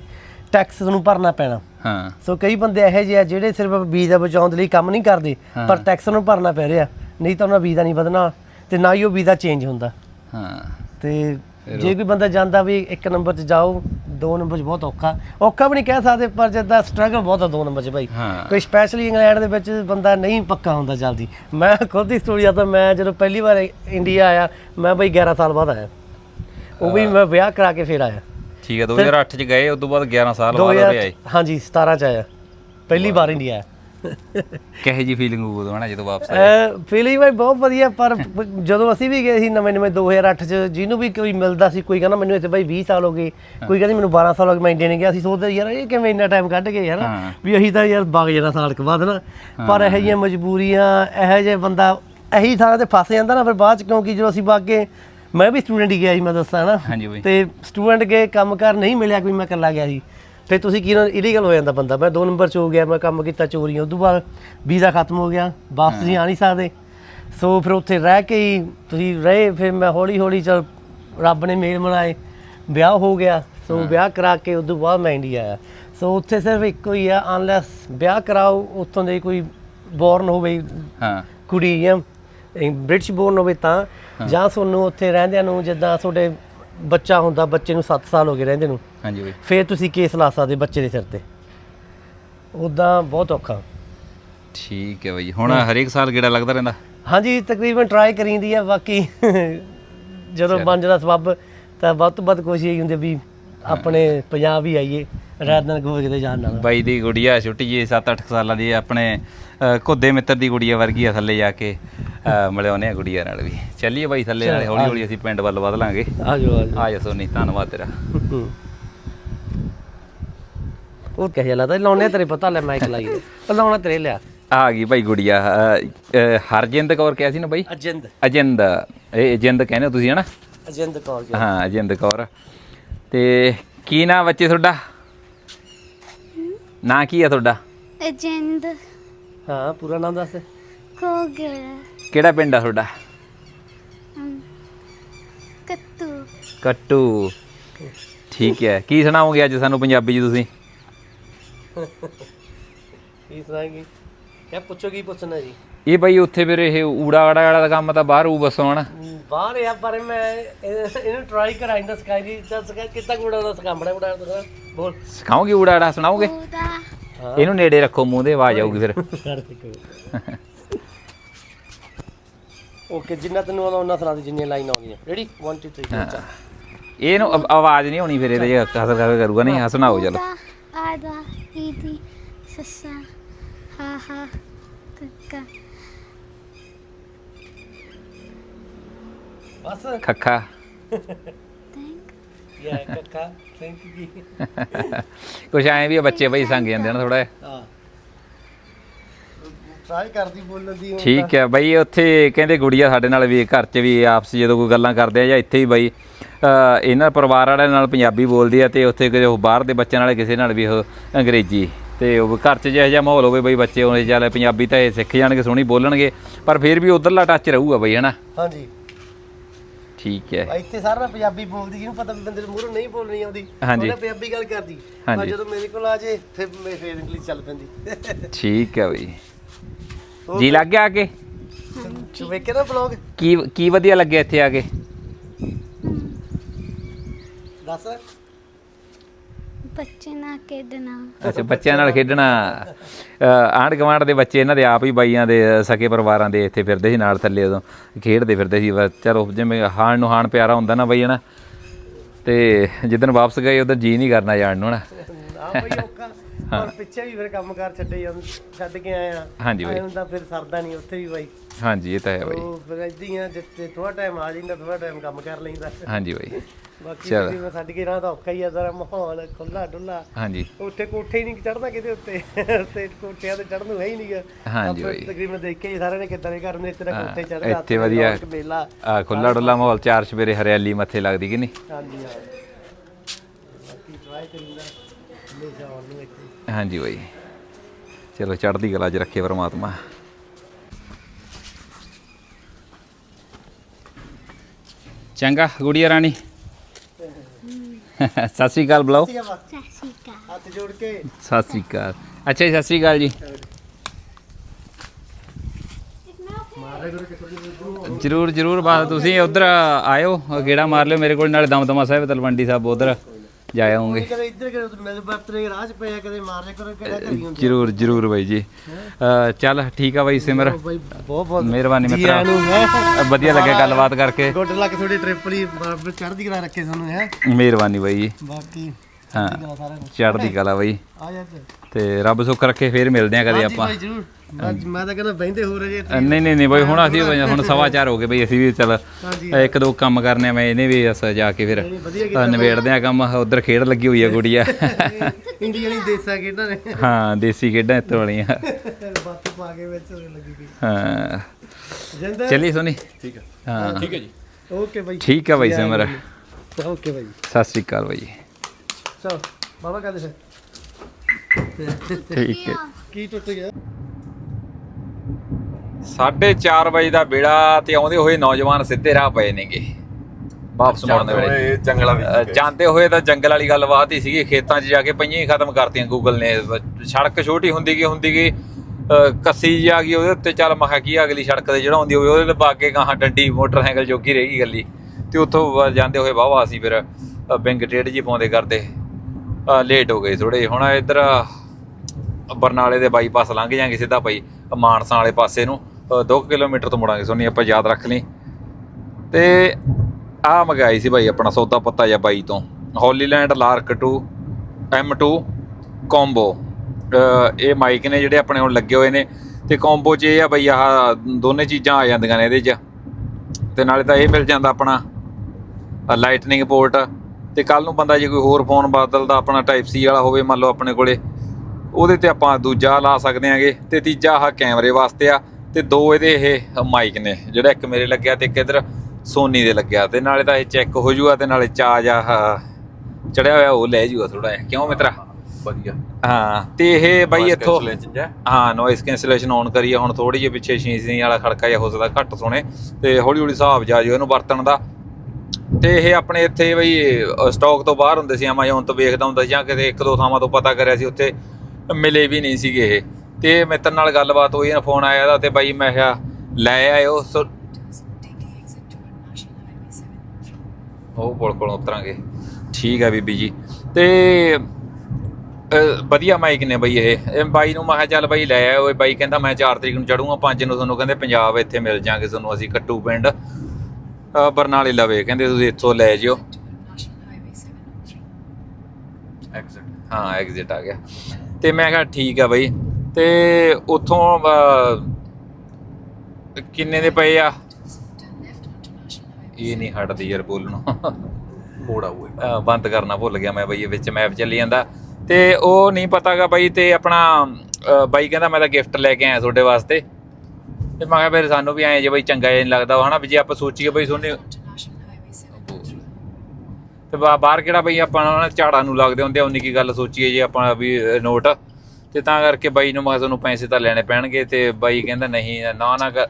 ਟੈਕਸ ਤੁਹਾਨੂੰ ਭਰਨਾ ਪੈਣਾ। ਹਾਂ। ਸੋ ਕਈ ਬੰਦੇ ਇਹੋ ਜਿਹੇ ਆ ਜਿਹੜੇ ਸਿਰਫ ਵੀਜ਼ਾ ਬਚਾਉਣ ਦੇ ਲਈ ਕੰਮ ਨਹੀਂ ਕਰਦੇ ਪਰ ਟੈਕਸ ਨੂੰ ਭਰਨਾ ਪੈ ਰਿਹਾ। ਨਹੀਂ ਤਾਂ ਉਹਨਾਂ ਵੀਜ਼ਾ ਨਹੀਂ ਵਧਣਾ ਤੇ ਨਾ ਹੀ ਉਹ ਵੀਜ਼ਾ ਚੇਂਜ ਹੁੰਦਾ। ਹਾਂ। ਤੇ ਜੇ ਕੋਈ ਬੰਦਾ ਜਾਂਦਾ ਵੀ ਇੱਕ ਨੰਬਰ 'ਚ ਜਾਓ ਦੋ ਨੰਬਰ 'ਚ ਬਹੁਤ ਔਖਾ। ਔਖਾ ਵੀ ਨਹੀਂ ਕਹਿ ਸਕਦੇ ਪਰ ਜਿੱਦਾਂ ਸਟਰਗਲ ਬਹੁਤ ਆ ਦੋ ਨੰਬਰ 'ਚ ਭਾਈ ਹਾਂ। ਕੋਈ ਸਪੈਸ਼ਲੀ ਇੰਗਲੈਂਡ ਦੇ ਵਿੱਚ ਬੰਦਾ ਨਹੀਂ ਪੱਕਾ ਹੁੰਦਾ ਜਲਦੀ। ਮੈਂ ਖੁਦ ਦੀ ਸਟੋਰੀ ਆ ਤਾਂ ਮੈਂ ਜਦੋਂ ਪਹਿਲੀ ਵਾਰ ਇੰਡੀਆ ਆਇਆ ਮੈਂ ਬਈ 11 ਸਾਲ ਬਾਅਦ ਆਇਆ। ਉਹ ਵੀ ਮੈਂ ਵਿਆਹ ਕਰਾ ਕੇ ਫਿਰ ਆਇਆ। ਠੀਕ ਹੈ 2008 'ਚ ਗਏ ਉਸ ਤੋਂ ਬਾਅਦ 11 ਸਾਲ ਬਾਅਦ 2000 ਉਰੇ ਆਏ। ਹਾਂਜੀ 17 ਚ ਆਇਆ। ਪਹਿਲੀ ਵਾਰ ਇੰਡੀਆ ਆਇਆ। ਕਿਹੋ ਜੀ ਫੀਲਿੰਗ ਹੋਊ ਉਦੋਂ ਹਨਾ ਜਦੋਂ ਵਾਪਸ ਆਏ? ਫੀਲਿੰਗ ਭਾਈ ਬਹੁਤ ਵਧੀਆ ਪਰ ਜਦੋਂ ਅਸੀਂ ਵੀ ਗਏ ਸੀ ਨਵੇਂ ਨਵੇਂ 2008 ਚ ਜਿਹਨੂੰ ਵੀ ਕੋਈ ਮਿਲਦਾ ਸੀ ਕੋਈ ਕਹਿੰਦਾ ਮੈਨੂੰ ਇੱਥੇ ਭਾਈ 20 ਸਾਲ ਹੋ ਗਏ ਕੋਈ ਕਹਿੰਦੀ ਮੈਨੂੰ 12 ਸਾਲ ਹੋ ਗਏ ਮੈਂ ਇੰਡੀਆ ਨਹੀਂ ਗਿਆ ਸੀ ਸੋਚਦੇ ਯਾਰ ਇਹ ਕਿਵੇਂ ਇੰਨਾ ਟਾਈਮ ਕੱਢ ਗਏ ਯਾਰ ਹਾਂ। ਵੀ ਅਸੀਂ ਤਾਂ ਯਾਰ ਵਗ ਜਾਣਾ ਸਾਲ ਕੁ ਬਾਅਦ ਨਾ ਪਰ ਇਹੋ ਜਿਹੀਆਂ ਮਜਬੂਰੀਆਂ ਇਹੋ ਜਿਹੇ ਬੰਦਾ ਇਹੀ ਥਾਂ ਤੇ ਫਸ ਜਾਂਦਾ ਨਾ ਫਿਰ ਬਾਅਦ ਚ ਕਿਉਂਕਿ ਜਦੋਂ ਅਸੀਂ ਵਗ ਗਏ ਮੈਂ ਵੀ ਸਟੂਡੈਂਟ ਹੀ ਗਿਆ ਸੀ ਮੈਂ ਦੱਸਾਂ ਨਾ ਹਾਂਜੀ ਬਾਈ। ਤੇ ਸਟੂਡੈਂਟ ਗਏ ਕੰਮ ਕਰ ਨਹੀਂ ਮਿਲਿਆ ਕੋਈ ਮੈਂ ਇਕੱਲਾ ਗਿਆ ਸੀ। ਫਿਰ ਤੁਸੀਂ ਕੀ ਇਲੀਗਲ ਹੋ ਜਾਂਦਾ ਬੰਦਾ। ਮੈਂ ਦੋ ਨੰਬਰ ਚ ਹੋ ਗਿਆ ਮੈਂ ਕੰਮ ਕੀਤਾ ਚੋਰੀਆਂ ਉਦੋਂ ਬਾਅਦ ਵੀਜ਼ਾ ਖਤਮ ਹੋ ਗਿਆ ਵਾਪਸ ਨਹੀਂ ਆ ਨਹੀਂ ਸਕਦੇ। ਸੋ ਫਿਰ ਉੱਥੇ ਰਹਿ ਕੇ ਹੀ ਤੁਸੀਂ ਰਹੇ ਫਿਰ ਮੈਂ ਹੌਲੀ ਹੌਲੀ ਚਲ ਰੱਬ ਨੇ ਮੇਲ ਬਣਾਏ ਵਿਆਹ ਹੋ ਗਿਆ। ਸੋ ਵਿਆਹ ਕਰਾ ਕੇ ਉਦੋਂ ਬਾਅਦ ਮੈਂ ਇੰਡੀਆ ਆਇਆ। ਸੋ ਉੱਥੇ ਸਿਰਫ ਇੱਕੋ ਹੀ ਆ ਅਨਲੈਸ ਵਿਆਹ ਕਰਾਓ ਉੱਥੋਂ ਦੇ ਕੋਈ ਬੋਰਨ ਹੋਵੇ ਹਾਂ। ਕੁੜੀ ਜਾਂ ਬ੍ਰਿਟਿਸ਼ ਬੋਰਨ ਹੋਵੇ ਤਾਂ ਜਾਂ ਤੁਹਾਨੂੰ ਉੱਥੇ ਰਹਿੰਦਿਆਂ ਨੂੰ ਜਿੱਦਾਂ ਤੁਹਾਡੇ ਬੱਚਾ ਹੁੰਦਾ ਬੱਚੇ ਨੂੰ 7 ਸਾਲ ਹੋ ਗਏ ਰਹਿੰਦੇ ਨੂੰ। ਹਾਂਜੀ ਬਾਈ। ਫੇਰ ਤੁਸੀਂ ਕੇਸ ਲਾ ਸਕਦੇ ਬੱਚੇ ਦੇ ਸਿਰ ਤੇ। ਉਦਾਂ ਬਹੁਤ ਔਖਾ। ਠੀਕ ਹੈ ਬਾਈ। ਹੁਣ ਹਰੇਕ ਸਾਲ ਗੇੜਾ ਲੱਗਦਾ ਰਹਿੰਦਾ? ਹਾਂਜੀ ਤਕਰੀਬਨ ਟਰਾਈ ਕਰੀਂਦੀ ਆ ਬਾਕੀ ਜਦੋਂ ਬਣ ਜਾਂਦਾ ਸਬੱਬ ਤਾਂ ਵੱਧ ਤੋਂ ਵੱਧ ਕੋਸ਼ਿਸ਼ ਇਹ ਹੁੰਦੀ ਵੀ ਆਪਣੇ ਪੰਜਾਬ ਹੀ ਆਈਏ ਰਾਤ ਨਾਲ ਗੋਲ ਕਿਤੇ ਜਾਣ ਨਾਲ ਬਾਈ ਦੀ ਗੁੜੀਆ ਛੋਟੀ ਜੀ 7-8 ਸਾਲਾਂ ਦੀ ਆਪਣੇ ਘੁੱਦੇ ਮਿੱਤਰ ਦੀ ਗੁੜੀਆ ਵਰਗੀ ਆ ਥੱਲੇ ਜਾ ਕੇ। ਅ, ਮਿਲਿਆਉਂਦੇ ਆ ਗੁੜੀਆ ਨਾਲ ਵੀ। ਚੱਲੀਏ ਬਾਈ ਥੱਲੇ ਨਾਲੇ ਹੌਲੀ ਹੌਲੀ ਅਸੀਂ ਪਿੰਡ ਵੱਲ ਵਧ ਲਾਂਗੇ। ਆ ਜਾਓ ਆ ਜਾਓ। ਆ ਜਾ ਸੋਨੀ ਧੰਨਵਾਦ ਤੇਰਾ। ਉਹ ਕਹਿ ਲੱਗਦਾ? ਲਾਉਣੇ ਤੇਰੇ ਪਤਾ ਲੈ ਮਾਈਕ ਲਾਈ ਲਾਉਣਾ ਤੇਰੇ ਲਿਆ। ਆ ਗਈ ਬਾਈ ਗੁੜੀਆ। ਹਰਜਿੰਦ ਕੌਰ ਕਿਹਾ ਸੀ ਨਾ ਬਾਈ? ਅਜਿੰਦ। ਅਜਿੰਦ। ਇਹ ਅਜਿੰਦ ਕਹਿੰਦੇ ਹੋ ਤੁਸੀਂ ਹਨਾ? ਅਜਿੰਦ ਕੌਰ ਜੀ ਹਾਂ ਅਜਿੰਦ ਕੌਰ। ਤੇ ਕੀ ਨਾਮ ਬੱਚੇ ਤੁਹਾਡਾ? ਨਾਂ ਕੀ ਆ ਤੁਹਾਡਾ? ਅਜੰਦ। ਹਾਂ ਪੂਰਾ ਨਾਮ ਦੱਸ। ਕੋਗਰ ਕਿਹੜਾ ਪਿੰਡ ਆ ਤੁਹਾਡਾ? ਕੱਤੂ। ਕੱਟੂ। ਠੀਕ ਹੈ। ਕੀ ਸੁਣਾਓਗੇ ਅੱਜ ਸਾਨੂੰ ਪੰਜਾਬੀ ਜੀ ਤੁਸੀਂ? ਕੀ ਸੁਣਾਏਗੀ? ਕਿਆ ਪੁੱਛੋ ਕੀ ਪੁੱਛਣਾ ਜੀ? ਇਹ ਬਾਈ ਉੱਥੇ ਫਿਰ ਇਹ ਊੜਾ ਆੜਾ ਵਾਲਾ ਦਾ ਕੰਮ ਤਾਂ ਬਾਹਰ ਉਹ ਬਸੋਂ ਹਨਾ? ਬਾਹਰ ਆ ਪਰ ਮੈਂ ਇਹ- ਇਹਨੂੰ ਟਰਾਈ ਕਰਾਈ ਨਾ ਸਕਾਈ ਦੀ ਚੱਲ ਸਕਾ ਕਿੱਦਾਂ ਗੁੜਾ ਦਾ ਸਕਾਂਬੜਾ ਗੁੜਾ ਦਾ ਬੋਲ। ਸਿਖਾਓਗੇ ਊੜਾ ਆੜਾ? ਸੁਣਾਓਗੇ? ਉਹਦਾ ਇਹਨੂੰ ਨੇੜੇ ਰੱਖੋ ਮੂੰਹ ਦੇ ਆਵਾਜ਼ ਆਊਗੀ ਫਿਰ। ਓਕੇ (laughs) ਜਿੰਨਾ ਤੈਨੂੰ ਆਉਂਦਾ ਉਹਨਾਂ ਸੁਣਾ ਦੇ ਜਿੰਨੀਆਂ ਲਾਈਨ ਆਉਂਦੀਆਂ। ਰੈਡੀ 1 2 3 4 ਇਹਨੂੰ ਆਵ- ਆਵਾਜ਼ ਨਹੀਂ ਹੋਣੀ ਫਿਰ ਇਹਦੇ ਜੇ ਹਸਰ ਕਰ ਕਰੂਗਾ। ਨਹੀਂ ਹਸਣਾਓ ਚਲੋ। ਉਹਦਾ ਆਦਾ ਈਦੀ ਸੱਸਾ ਹਾ ਹਾ ਕੱਕਾ। ਬਸ। ਖੱਖਾ। (laughs) ਯਾ ਕੱਕਾ ਥੈਂਕ ਯੂ ਕੁਛ ਐਂ ਵੀ ਆ ਬੱਚੇ ਬਈ ਸੰਗ ਜਾਂਦੇ ਨੇ ਥੋੜਾ ਹਾਂ। ਟਰਾਈ ਕਰਦੀ ਬੋਲਣ ਦੀ ਹੁਣ ਠੀਕ ਹੈ ਬਾਈ ਉੱਥੇ ਕਹਿੰਦੇ ਗੁੜੀਆ ਸਾਡੇ ਨਾਲ ਵੀ ਘਰ 'ਚ ਵੀ ਆਪਸ 'ਚ ਜਦੋਂ ਕੋਈ ਗੱਲਾਂ ਕਰਦੇ ਆ ਜਾਂ ਇੱਥੇ ਹੀ ਬਾਈ ਅ, ਇਹਨਾਂ ਪਰਿਵਾਰ ਵਾਲਿਆਂ ਨਾਲ ਪੰਜਾਬੀ ਬੋਲਦੀ ਆ ਤੇ ਉੱਥੇ ਕਿਸੇ ਉਹ ਬਾਹਰ ਦੇ ਬੱਚਿਆਂ ਨਾਲ ਕਿਸੇ ਨਾਲ ਵੀ ਉਹ ਅੰਗਰੇਜ਼ੀ। ਤੇ ਉਹ ਘਰ 'ਚ ਜਿਹੋ ਜਿਹਾ ਮਾਹੌਲ ਹੋਵੇ ਬਈ ਬੱਚੇ ਉਹਨੇ ਚੱਲ ਪੰਜਾਬੀ ਤਾਂ ਇਹ ਸਿੱਖ ਜਾਣਗੇ ਸੋਹਣੀ ਬੋਲਣਗੇ ਪਰ ਫਿਰ ਵੀ ਉਧਰਲਾ ਟੱਚ ਰਹੂਗਾ ਬਈ ਹਨਾ? ਹਾਂਜੀ। ਠੀਕ ਹੈ। ਇੱਥੇ ਸਾਰਾ ਪੰਜਾਬੀ ਬੋਲਦੀ ਜਿਹਨੂੰ ਪਤਾ ਵੀ ਬੰਦੇ ਨੂੰ ਮੂਹਰੋਂ ਨਹੀਂ ਬੋਲਣੀ ਆਉਂਦੀ। ਹਾਂਜੀ। ਉਹਨੇ ਪੰਜਾਬੀ ਗੱਲ ਕਰਦੀ। ਪਰ ਹਾਂਜੀ। ਜਦੋਂ ਮੇਰੇ ਕੋਲ ਆ ਜੇ ਫਿਰ ਮੈਂ ਫੇਰ ਇੰਗਲਿਸ਼ ਚੱਲ ਪੈਂਦੀ। ਠੀਕ ਹੈ ਬਈ। ਜੀ ਲੱਗ ਗਿਆ ਆ ਕੇ ਤੂੰ ਵੇਖੇ ਨਾ ਬਲੌਗ ਕੀ ਕੀ ਵਧੀਆ ਲੱਗਿਆ ਇੱਥੇ ਆ ਕੇ? ਦੱਸ। ਬੱਚੇ ਨਾ ਖੇਡਣਾ। ਅੱਛਾ ਬੱਚਿਆਂ ਨਾਲ ਖੇਡਣਾ। ਆਂਢ ਗੁਆਂਢ ਦੇ ਬੱਚੇ ਇਹਨਾਂ ਦੇ ਆਪ ਹੀ ਬਾਈਆਂ ਦੇ ਸਕੇ ਪਰਿਵਾਰਾਂ ਦੇ ਇੱਥੇ ਫਿਰਦੇ ਸੀ ਨਾਲ ਥੱਲੇ ਉਦੋਂ ਖੇਡਦੇ ਫਿਰਦੇ ਸੀ। ਬਸ ਚਲੋ ਜਿਵੇਂ ਹਾਣ ਨੂੰ ਹਾਣ ਪਿਆਰਾ ਹੁੰਦਾ ਨਾ ਬਈ ਹਨਾ? ਤੇ ਜਿੱਦਣ ਵਾਪਸ ਗਏ ਉਦੋਂ ਜੀ ਨਹੀਂ ਕਰਨਾ ਜਾਣ ਨੂੰ ਹਨਾ? ਆ ਬਈ ਔਖਾ। ਔਰ ਪਿੱਛੇ ਵੀ ਫਿਰ ਕੰਮਕਾਰ ਛੱਡੇ ਜਾਂਦੇ ਛੱਡ ਕੇ ਆਏ ਆ। ਹਾਂਜੀ ਬਾਈ। ਆਏ ਹੁੰਦਾ ਫਿਰ ਸਰਦਾ ਨਹੀਂ ਉੱਥੇ ਵੀ ਬਾਈ। ਹਾਂਜੀ ਇਹ ਤਾਂ ਹੈ ਬਾਈ। ਉਹ ਫਿਰ ਏਦਾਂ ਹੀ ਆ ਜਿੱਤੇ ਥੋੜਾ ਟਾਈਮ ਆ ਜਾਂਦਾ ਥੋੜਾ ਟਾਈਮ ਕੰਮ ਕਰ ਲੈਂਦਾ ਹਾਂਜੀ ਬਾਈ। ਬਾਕੀ ਚਲੋ। ਜਿਵੇਂ ਛੱਡ ਕੇ ਰਹਿਣਾ ਤਾਂ ਔਖਾ ਹੀ ਆ ਜ਼ਰਾ ਮਾਹੌਲ ਖੁੱਲਾ ਡੁੱਲਾ ਹਾਂਜੀ। ਉੱਥੇ ਕੋਠੇ ਹੀ ਨਹੀਂ ਚੜਦਾ ਕਿਤੇ ਉੱਤੇ। ਉੱਤੇ ਕੋਠਿਆਂ ਤੇ ਚੜਨ ਨੂੰ ਹੈ ਹੀ ਨਹੀਂਗਾ ਹਾਂਜੀ ਬਾਈ। ਤਕਰੀਬਨ ਦੇਖਿਆ ਹੀ ਸਾਰਿਆਂ ਨੇ ਕਿੱਦਾਂ ਦੇ ਘਰ ਨੇ ਇੱਥੇ ਦਾ ਕੋਠੇ ਚੜਦਾ ਇੱਥੇ ਵਧੀਆ। ਮੇਲਾ। ਆ ਖੁੱਲਾ ਡੁੱਲਾ ਮਾਹੌਲ ਚਾਰ ਸਵੇਰੇ ਹਰਿਆਲੀ ਮੱਥੇ ਲੱਗਦੀ ਕਿ ਨਹੀਂ? ਹਾਂਜੀ ਹਾਂ। ਬਾਕੀ ਟਰਾਈ ਕਰੀਂਦਾ ਹਮੇਸ਼ਾ ਆਉਣ ਨੂੰ ਇੱਥੇ। ਹਾਂਜੀ ਬਾਈ। ਚਲੋ ਚੜ੍ਹਦੀ ਕਲਾ 'ਚ ਰੱਖੇ ਪਰਮਾਤਮਾ। ਚੰਗਾ ਗੁੜੀਆ ਰਾਣੀ। (laughs) ਸਤਿ ਸ੍ਰੀ ਅਕਾਲ ਬੁਲਾਓ। ਸਤਿ ਸ਼੍ਰੀ ਅਕਾਲ। ਹੱਥ ਜੋੜ ਕੇ। ਸਤਿ ਸ੍ਰੀ ਅਕਾਲ। ਅੱਛਾ ਜੀ ਸਤਿ ਸ੍ਰੀ ਅਕਾਲ ਜੀ। ਜਰੂਰ ਜਰੂਰ ਬਸ ਤੁਸੀਂ ਉਧਰ ਆਇਓ ਗੇੜਾ ਮਾਰ ਲਿਓ ਮੇਰੇ ਕੋਲ ਨਾਲੇ ਦਮਦਮਾ ਸਾਹਿਬ ਤਲਵੰਡੀ ਸਾਹਿਬ ਉਧਰ। ਜਾ ਆਉਂਗੇ ਕਦੇ ਇੱਧਰ ਕਦੇ ਉੱਧਰ ਮਿਲ ਵਰਤਰੇ ਰਾਹ ਚ ਪਿਆ ਕਦੇ ਮਾਰਿਆ ਕਰੋ ਕਿਹੜਾ ਕਰੀ ਹੁੰਦੀ ਜਰੂਰ ਜਰੂਰ ਬਾਈ ਜੀ। ਅ, ਚੱਲ ਠੀਕ ਆ ਬਾਈ ਸਿਮਰ। ਬਾਈ ਬਹੁਤ ਬਹੁਤ ਮਿਹਰਬਾਨੀ ਜੀ ਮਿੱਤਰਾ ਹੈ? ਵਧੀਆ ਲੱਗਿਆ ਗੱਲਬਾਤ ਕਰਕੇ। ਗੁੱਡ ਲੱਕ ਤੁਹਾਡੀ ਟ੍ਰਿਪ ਲਈ ਬਰਾਬਰ ਚੜ੍ਹਦੀ ਕਰਾ ਰੱਖੇ ਤੁਹਾਨੂੰ ਹੈ? ਮਿਹਰਬਾਨੀ ਬਾਈ ਜੀ। ਬਾਕੀ ਹਾਂ ਚੜ੍ਹਦੀ ਕਲਾ ਬਾਈ। ਆ ਜਾ ਤੇ ਰੱਬ ਸੁੱਖ ਰੱਖੇ ਫੇਰ ਮਿਲਦੇ ਆ ਕਦੇ ਆਪਾਂ। ਬਾਈ ਜਰੂਰ। ਅੱਜ ਮੈਂ ਤਾਂ ਕਹਿੰਦਾ ਬਹਿੰਦੇ ਹੋ ਰਹੇ ਜੇ ਅ, ਨਹੀਂ ਨਹੀਂ ਨਹੀਂ ਬਾਈ ਹੁਣ ਅਸੀਂ ਹੁਣ ਸਵਾ ਚਾਰ ਹੋ ਗਏ ਬਈ ਅਸੀਂ ਵੀ ਚੱਲ ਇੱਕ ਦੋ ਕੰਮ ਕਰਨੇ ਆ ਮੈਂ ਇਹਨੇ ਵੀ ਅਸ ਜਾ ਕੇ ਫਿਰ ਨਿਬੇੜਦੇ ਆ ਕੰਮ। ਉਧਰ ਖੇਡ ਲੱਗੀ ਹੋਈ ਆ ਗੁੜੀਆ। ਇੰਡੀਆ ਵਾਲੀ ਦੇਸਾਂ ਖੇਡਾਂ ਨੇ। ਹਾਂ ਦੇਸੀ ਖੇਡਾਂ ਇੱਥੇ ਵਾਲੀਆਂ। ਬੱਤ ਪਾ ਕੇ ਵਿੱਚ ਲੱਗੀ ਗਈ ਹਾਂ। ਜਿੰਦਾ ਚੱਲੀ ਸੋਨੀ? ਠੀਕ ਹੈ ਹਾਂ। ਠੀਕ ਹੈ ਜੀ। ਓਕੇ ਬਾਈ। ਠੀਕ ਆ ਬਾਈ ਸਿਮਰ। ਓਕੇ ਬਾਈ। ਸਤਿ ਸ੍ਰੀ ਅਕਾਲ ਬਾਈ। ਚਲੋ ਬਾਬਾ ਕਹਿੰਦੇ ਫਿਰ? ਠੀਕ ਹੈ। ਕੀ ਟੁੱਟ ਗਿਆ? 4:30 ਵਜੇ ਦਾ ਵੇੜਾ ਤੇ ਆਉਂਦੇ ਹੋਏ ਨੌਜਵਾਨ ਸਿੱਧੇ ਰਾਹ ਪਏ ਨੇਗੇ। ਵਾਪਸ ਮੁੜਨ ਦੇ ਵੇਲੇ। ਜੰਗਲਾ ਵੀ ਅ, ਜਾਂਦੇ ਹੋਏ ਤਾਂ ਜੰਗਲ ਵਾਲੀ ਗੱਲਬਾਤ ਹੀ ਸੀਗੀ। ਖੇਤਾਂ 'ਚ ਜਾ ਕੇ ਪਈਆਂ ਹੀ ਖਤਮ ਕਰਤੀਆਂ ਗੂਗਲ ਨੇ। ਸੜਕ ਛੋਟੀ ਹੁੰਦੀ ਗਈ ਹੁੰਦੀ ਗਈ ਕੱਸੀ ਜੀ ਆ ਗਈ ਉਹਦੇ ਉੱਤੇ। ਚੱਲ ਮਹਾ ਕੀ ਅਗਲੀ ਸੜਕ ਤੇ ਚੜਾਉਂਦੀ ਹੋਵੇ ਉਹਦੇ ਪਾ ਕੇ ਗਾਹਾਂ ਡੰਡੀ ਮੋਟਰਸਾਈਕਲ ਜੋਗੀ ਰਹਿ ਗਈ ਗੱਲੀ ਤੇ ਉੱਥੋਂ ਜਾਂਦੇ ਹੋਏ ਵਾਹਵਾ ਅਸੀਂ ਫਿਰ ਬਿੰਗ ਟੇਡ ਜੀ ਪਾਉਂਦੇ ਕਰਦੇ। ਲੇਟ ਹੋ ਗਏ ਥੋੜੇ ਹੁਣ ਇੱਧਰ ਬਰਨਾਲੇ ਦੇ ਬਾਈਪਾਸ ਲੰਘ ਜਾਾਂਗੇ ਸਿੱਧਾ ਪਈ ਮਾਨਸਾਂ ਵਾਲੇ ਪਾਸੇ ਨੂੰ। 2 ਕਿਲੋਮੀਟਰ ਤੋਂ ਮੁੜਾਂਗੇ ਸੋਨੀ, ਆਪਾਂ ਯਾਦ ਰੱਖ ਲਈ। ਤੇ ਆ ਮਗਾਈ ਸੀ ਭਾਈ ਆਪਣਾ, ਸੌਦਾ ਪੱਤਾ ਜਾਂ ਬਾਈ ਤੋਂ। ਹੌਲੀਲੈਂਡ ਲਾਰਕ 2 M2 ਕੰਬੋ ਇਹ ਮਾਈਕ ਨੇ ਜਿਹੜੇ ਆਪਣੇ ਹੁਣ ਲੱਗੇ ਹੋਏ ਨੇ, ਤੇ ਕੰਬੋ 'ਚ ਇਹ ਆ ਬਈ ਆਹ ਦੋਨੇ ਚੀਜ਼ਾਂ ਆ ਜਾਂਦੀਆਂ ਨੇ ਇਹਦੇ 'ਚ। ਤੇ ਨਾਲੇ ਤਾਂ ਇਹ ਮਿਲ ਜਾਂਦਾ ਆਪਣਾ ਲਾਈਟਨਿੰਗ ਪੋਰਟ ਤੇ ਕੱਲ ਨੂੰ ਬੰਦਾ ਜੇ ਕੋਈ ਹੋਰ ਫੋਨ ਬਦਲਦਾ, ਆਪਣਾ ਟਾਈਪ ਸੀ ਵਾਲਾ ਹੋਵੇ, ਮੰਨ ਲਓ ਆਪਣੇ ਕੋਲੇ, ਉਹਦੇ ਤੇ ਆਪਾਂ ਦੂਜਾ ਲਾ ਸਕਦੇ ਆਂਗੇ। ਤੇ ਤੀਜਾ ਆਹ ਕੈਮਰੇ ਵਾਸਤੇ ਆ ਤੇ ਦੋ ਇਹਦੇ ਇਹ ਮਾਈਕ ਨੇ ਜਿਹੜਾ ਇੱਕ ਮੇਰੇ ਲੱਗਿਆ ਤੇ ਇੱਕ ਇਧਰ ਸੋਨੀ ਦੇ ਲੱਗਿਆ ਤੇ ਨਾਲੇ ਤਾਂ ਇਹ ਚੈੱਕ ਹੋ ਜੂਗਾ ਤੇ ਨਾਲੇ ਚਾਰਜ ਆ ਚੜਿਆ ਹੋਇਆ ਉਹ ਲੈ ਜੂਗਾ ਥੋੜਾ ਜਿਹਾ। ਕਿਉਂ ਮਿੱਤਰਾ? ਵਧੀਆ। ਹਾਂ ਤੇ ਇਹ ਬਾਈ ਇੱਥੋਂ ਹੈ? ਨੋਇਸ ਕੈਂਸਲੇਸ਼ਨ ਔਨ ਕਰੀਏ ਹੁਣ ਥੋੜੀ ਜਿਹੀ ਪਿੱਛੇ ਸ਼ੀਸ਼ੀ ਵਾਲਾ ਖੜਕਾ ਜਿਹਾ ਹੋ ਸਕਦਾ ਘੱਟ ਸੁਣੇ ਤੇ ਹੌਲੀ ਹੌਲੀ ਹਿਸਾਬ ਜਾ ਜਿਓ ਇਹਨੂੰ ਵਰਤਣ ਦਾ। ਤੇ ਇਹ ਆਪਣੇ ਇੱਥੇ ਬਈ ਸਟਾਕ ਤੋਂ ਬਾਹਰ ਹੁੰਦੇ ਸੀ Amazon ਤੋਂ ਵੇਖਦਾ ਹੁੰਦਾ ਸੀ ਜਾਂ ਕਿਤੇ ਇੱਕ ਦੋ ਥਾਵਾਂ ਤੋਂ ਪਤਾ ਕਰਿਆ ਸੀ ਉੱਥੇ ਮਿਲੇ ਵੀ ਨਹੀਂ ਸੀਗੇ ਇਹ। ਤੇ ਮਿੱਤਰ ਨਾਲ ਗੱਲਬਾਤ ਹੋਈ ਨਾ ਫੋਨ ਆਇਆ ਦਾ ਤੇ ਬਾਈ ਮੈਂ ਕਿਹਾ, ਲੈ ਆਇਓ, ਸੋ ਉਹ ਕੋਲ ਕੋਲ ਉਤਰਾਂਗੇ। ਠੀਕ ਹੈ ਬੀਬੀ ਜੀ। ਤੇ ਵਧੀਆ ਮਾਈਕ ਨੇ ਬਈ ਇਹ। ਬਾਈ ਨੂੰ ਮੈਂ ਕਿਹਾ, ਚੱਲ ਬਾਈ ਲੈ ਆਇਓ, ਇਹ ਬਾਈ ਕਹਿੰਦਾ, ਮੈਂ 4 ਤਰੀਕ ਨੂੰ ਚੜੂੰਗਾ 5 ਨੂੰ ਤੁਹਾਨੂੰ ਕਹਿੰਦੇ ਪੰਜਾਬ, ਇੱਥੇ ਮਿਲ ਜਾਾਂਗੇ ਤੁਹਾਨੂੰ, ਅਸੀਂ ਕੱਟੂ ਪਿੰਡ। ਬਰਨਾਲੇ ਲਵੇ, ਕਹਿੰਦੇ ਤੁਸੀਂ ਇੱਥੋਂ ਲੈ ਜਿਓ। ਐਗਜ਼ਿਟ ਹਾਂ ਐਗਜ਼ਿਟ ਆ ਗਿਆ। ਤੇ ਮੈਂ ਕਿਹਾ, ਠੀਕ ਆ ਬਈ। ਤੇ ਉੱਥੋਂ ਕਿੰਨੇ ਦੇ ਪਏ ਆ? ਇਹ ਨਹੀਂ ਹਟਦੀ ਯਾਰ ਬੋਲਣੋਂ ਮੋੜ ਅਹ ਬੰਦ ਕਰਨਾ ਭੁੱਲ ਗਿਆ ਮੈਂ ਬਈ ਵਿੱਚ ਮੈਪ ਚੱਲੀ ਜਾਂਦਾ। ਤੇ ਉਹ ਨਹੀਂ ਪਤਾਗਾ ਬਾਈ ਤੇ ਆਪਣਾ ਬਾਈ ਕਹਿੰਦਾ ਮੈਂ ਤਾਂ ਗਿਫਟ ਲੈ ਕੇ ਆਇਆ ਤੁਹਾਡੇ ਵਾਸਤੇ। ਤੇ ਮੈਂ ਕਿਹਾ ਫਿਰ ਸਾਨੂੰ ਵੀ ਐਂ ਜੇ ਬਾਈ ਚੰਗਾ ਜਿਹਾ ਨਹੀਂ ਲੱਗਦਾ ਹਨਾ? ਵੀ ਜੇ ਆਪਾਂ ਸੋਚੀਏ ਬਾਈ ਸੋਨੇ ਤੇ ਬਾਹਰ ਕਿਹੜਾ ਬਈ ਆਪਾਂ ਝਾੜਾਂ ਨੂੰ ਲੱਗਦੇ ਹੁੰਦੇ ਆ ਉਨੀ ਕੀ ਗੱਲ ਸੋਚੀਏ ਜੇ ਆਪਾਂ ਵੀ ਨੋਟ। ਤੇ ਤਾਂ ਕਰਕੇ ਬਾਈ ਨੂੰ ਮੈਂ ਕਿਹਾ ਤੁਹਾਨੂੰ ਪੈਸੇ ਤਾਂ ਲੈਣੇ ਪੈਣਗੇ ਤੇ ਬਾਈ ਕਹਿੰਦਾ ਨਹੀਂ ਨਾ ਨਾ ਕਰ।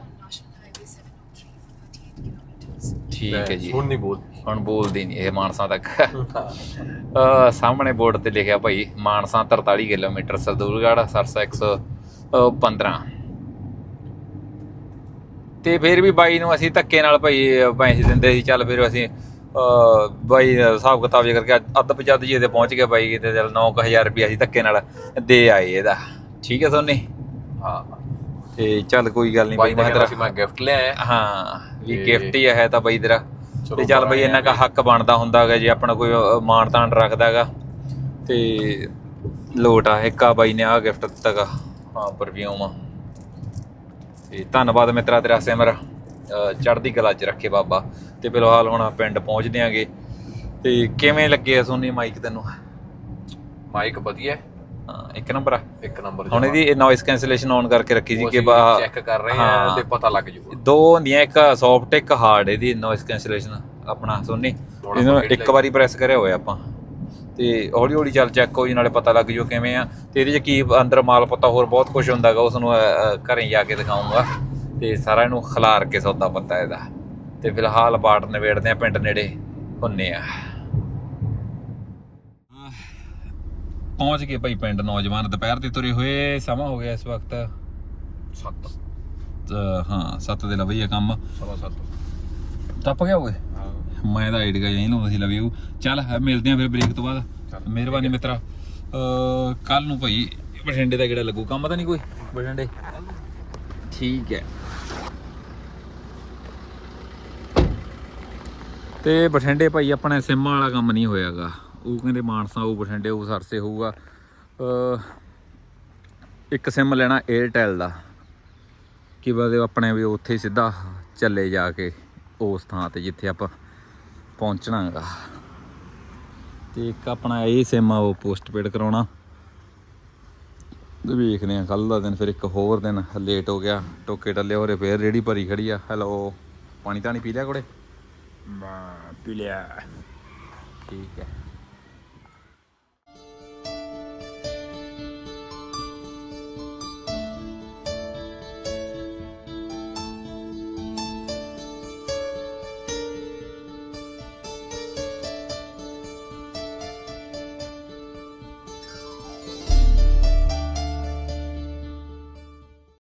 ਠੀਕ ਹੈ ਜੀ। ਹੁਣ ਨਹੀਂ ਬੋਲ ਹੁਣ ਬੋਲਦੀ ਨਹੀਂ ਇਹ ਮਾਨਸਾ ਤੱਕ। ਅ, ਸਾਹਮਣੇ ਬੋਰਡ ਤੇ ਲਿਖਿਆ ਭਾਈ ਮਾਨਸਾ 43 ਕਿਲੋਮੀਟਰ ਸਰਦੂਲਗੜ੍ਹ ਸਰਸਾ 115 ਤੇ ਫਿਰ ਵੀ ਬਾਈ ਨੂੰ ਅਸੀਂ ਧੱਕੇ ਨਾਲ ਭਾਈ ਪੈਸੇ ਦਿੰਦੇ ਸੀ ਚੱਲ ਫਿਰ ਅਸੀਂ ਬਾਈ ਦਾ ਹਿਸਾਬ ਕਿਤਾਬ ਜੇ ਕਰਕੇ ਅੱਧ- ਪਜੱਦ ਜੀ ਤੇ ਪਹੁੰਚ ਗਏ ਬਾਈ ਤੇ ਚੱਲ 9000 ਰੁਪਏ ਅਸੀਂ ਧੱਕੇ ਨਾਲ ਦੇ ਆਏ ਇਹਦਾ। ਠੀਕ ਹੈ ਸੋਨੀ? ਹਾਂ। ਤੇ ਚੱਲ ਕੋਈ ਗੱਲ ਨਹੀਂ ਬਾਈ ਮੈਂ ਕਹਿੰਦਾ ਤੇਰਾ ਸੀ ਮੈਂ ਗਿਫਟ ਲਿਆਇਆ ਹਾਂ। ਵੀ ਗਿਫਟ ਹੀ ਹੈ ਤਾਂ ਬਾਈ ਤੇਰਾ। ਤੇ ਚੱਲ ਬਈ ਇਹਨਾਂ ਦਾ ਹੱਕ ਬਣਦਾ ਹੁੰਦਾ ਹੈਗਾ ਜੇ ਆਪਣਾ ਕੋਈ ਮਾਣ ਤਾਣ ਰੱਖਦਾ ਹੈਗਾ। ਤੇ ਲੋਟ ਆ ਇੱਕ ਬਾਈ ਨੇ ਆ ਗਿਫਟ ਦਿੱਤਾਗਾ ਹਾਂ ਪਰਫਿਊਮ ਤੇ ਧੰਨਵਾਦ ਮਿੱਤਰਾ ਤੇਰਾ ਸਿਮਰ। ਚੜ੍ਹਦੀ ਕਲਾ 'ਚ ਰੱਖੇ ਬਾਬਾ। ਤੇ ਫਿਲਹਾਲ ਹੁਣ ਆਪਾਂ ਪਿੰਡ ਪਹੁੰਚ ਦਿਆਂਗੇ ਤੇ ਕਿਵੇਂ ਲੱਗੇ ਆ ਸੋਨੀ ਮਾਈਕ ਤੈਨੂੰ? ਮਾਈਕ ਵਧੀਆ। ਇੱਕ ਨੰਬਰ ਆ। ਇੱਕ ਨੰਬਰ ਹੁਣ ਇਹਦੀ ਨੋਇਸ ਕੈਂਸਲੇਸ਼ਨ ਆਨ ਕਰਕੇ ਰੱਖੀ ਸੀ ਕਿ ਬਾ ਚੈੱਕ ਕਰ ਰਹੇ। ਹਾਂ ਤੇ ਪਤਾ ਲੱਗ ਜੂਗਾ। ਦੋ ਹੁੰਦੀਆਂ ਇੱਕ ਸੌਫਟ ਇੱਕ ਹਾਰਡ ਇਹਦੀ ਨੋਇਸ ਕੈਂਸਲੇਸ਼ਨ ਆਪਣਾ ਸੋਨੀ। ਇਹਨੂੰ ਇੱਕ ਵਾਰੀ ਪ੍ਰੈਸ ਕਰਿਆ ਹੋਇਆ ਆਪਾਂ। ਤੇ ਹੌਲੀ ਹੌਲੀ ਚੱਲ ਚੈੱਕ ਹੋ ਜੀ ਨਾਲੇ ਪਤਾ ਲੱਗ ਜੂ ਕਿਵੇਂ ਆ। ਤੇ ਇਹਦੇ ਚ ਕੀ ਅੰਦਰ ਮਾਲ ਪਤਾ ਹੋਰ ਬਹੁਤ ਕੁਝ ਹੁੰਦਾਗਾ ਉਸ ਨੂੰ ਘਰੇ ਜਾ ਕੇ ਦਿਖਾਉਂਗਾ ਤੇ ਸਾਰਾ ਇਹਨੂੰ ਖਿਲਾਰ ਕੇ ਸੌਦਾ ਪਤਾ ਇਹਦਾ। ਤੇ ਫਿਲਹਾਲ ਬਾਟ ਨਵੇੜਦੇ ਆ ਪਿੰਡ ਨੇੜੇ ਹੁੰਨੇ ਆ। ਪਹੁੰਚ ਗਏ ਭਾਈ ਪਿੰਡ ਨੌਜਵਾਨ ਦੁਪਹਿਰ ਦੇ ਤੁਰੇ ਹੋਏ ਸਮਾਂ ਹੋ ਗਿਆ ਇਸ ਵਕਤ। 7 ਅ, ਹਾਂ 7 ਦੇ ਲਵਈਆ ਕੰਮ। ਸਵਾ 7 ਟੱਪ ਗਿਆ ਓਏ। ਮੈਂ ਤਾਂ ਆਈਡੀਆ ਨਹੀਂ ਲਾਉਂਦਾ ਸੀ ਲਵ ਯੂ ਚੱਲ ਮਿਲਦੇ ਆ ਫਿਰ ਬ੍ਰੇਕ ਤੋਂ ਬਾਅਦ। ਮਿਹਰਬਾਨੀ ਮਿੱਤਰਾ। ਅ ਕੱਲ ਨੂੰ ਭਾਈ ਬਠਿੰਡੇ ਦਾ ਕਿਹੜਾ ਲੱਗੂ? ਕੰਮ ਤਾਂ ਨਹੀਂ ਕੋਈ? ਬਠਿੰਡੇ। ਠੀਕ ਹੈ। ਤੇ ਬਠਿੰਡੇ ਭਾਈ ਆਪਣੇ ਸਿੰਮਾਂ ਵਾਲਾ ਕੰਮ ਨਹੀਂ ਹੋਇਆਗਾ। ਉਹ ਕਹਿੰਦੇ ਮਾਨਸਾ ਉਹ ਬਠਿੰਡੇ ਉਹ ਸਰਸੇ ਹੋਊਗਾ। ਇੱਕ ਸਿੰਮ ਲੈਣਾ 에ਅਰਟੈਲ ਦਾ। ਕਿ ਬਦੇ ਆਪਣੇ ਵੀ ਉੱਥੇ ਸਿੱਧਾ ਚੱਲੇ ਜਾ ਕੇ ਉਸ ਥਾਂ ਤੇ ਜਿੱਥੇ ਆਪਾਂ ਪਹੁੰਚਣਾ ਹੈਗਾ ਤੇ ਇੱਕ ਆਪਣਾ ਇਹ ਸਿਮ ਆ, ਉਹ ਪੋਸਟਪੇਡ ਕਰਾਉਣਾ। ਤੇ ਵੇਖਦੇ ਆ ਕੱਲ ਦਾ ਦਿਨ ਫਿਰ ਇੱਕ ਹੋਰ ਦਿਨ ਲੇਟ ਹੋ ਗਿਆ, ਟੋਕੇ ਟੱਲੇ ਹੋਰੇ ਫੇਰ ਰੇੜੀ ਭਰੀ ਖੜੀ ਆ। ਹੈਲੋ ਪਾਣੀ ਤਾਂ ਨਹੀਂ ਪੀ ਲਿਆ ਕੋੜੇ ਪੀ ਲਿਆ ਠੀਕ ਹੈ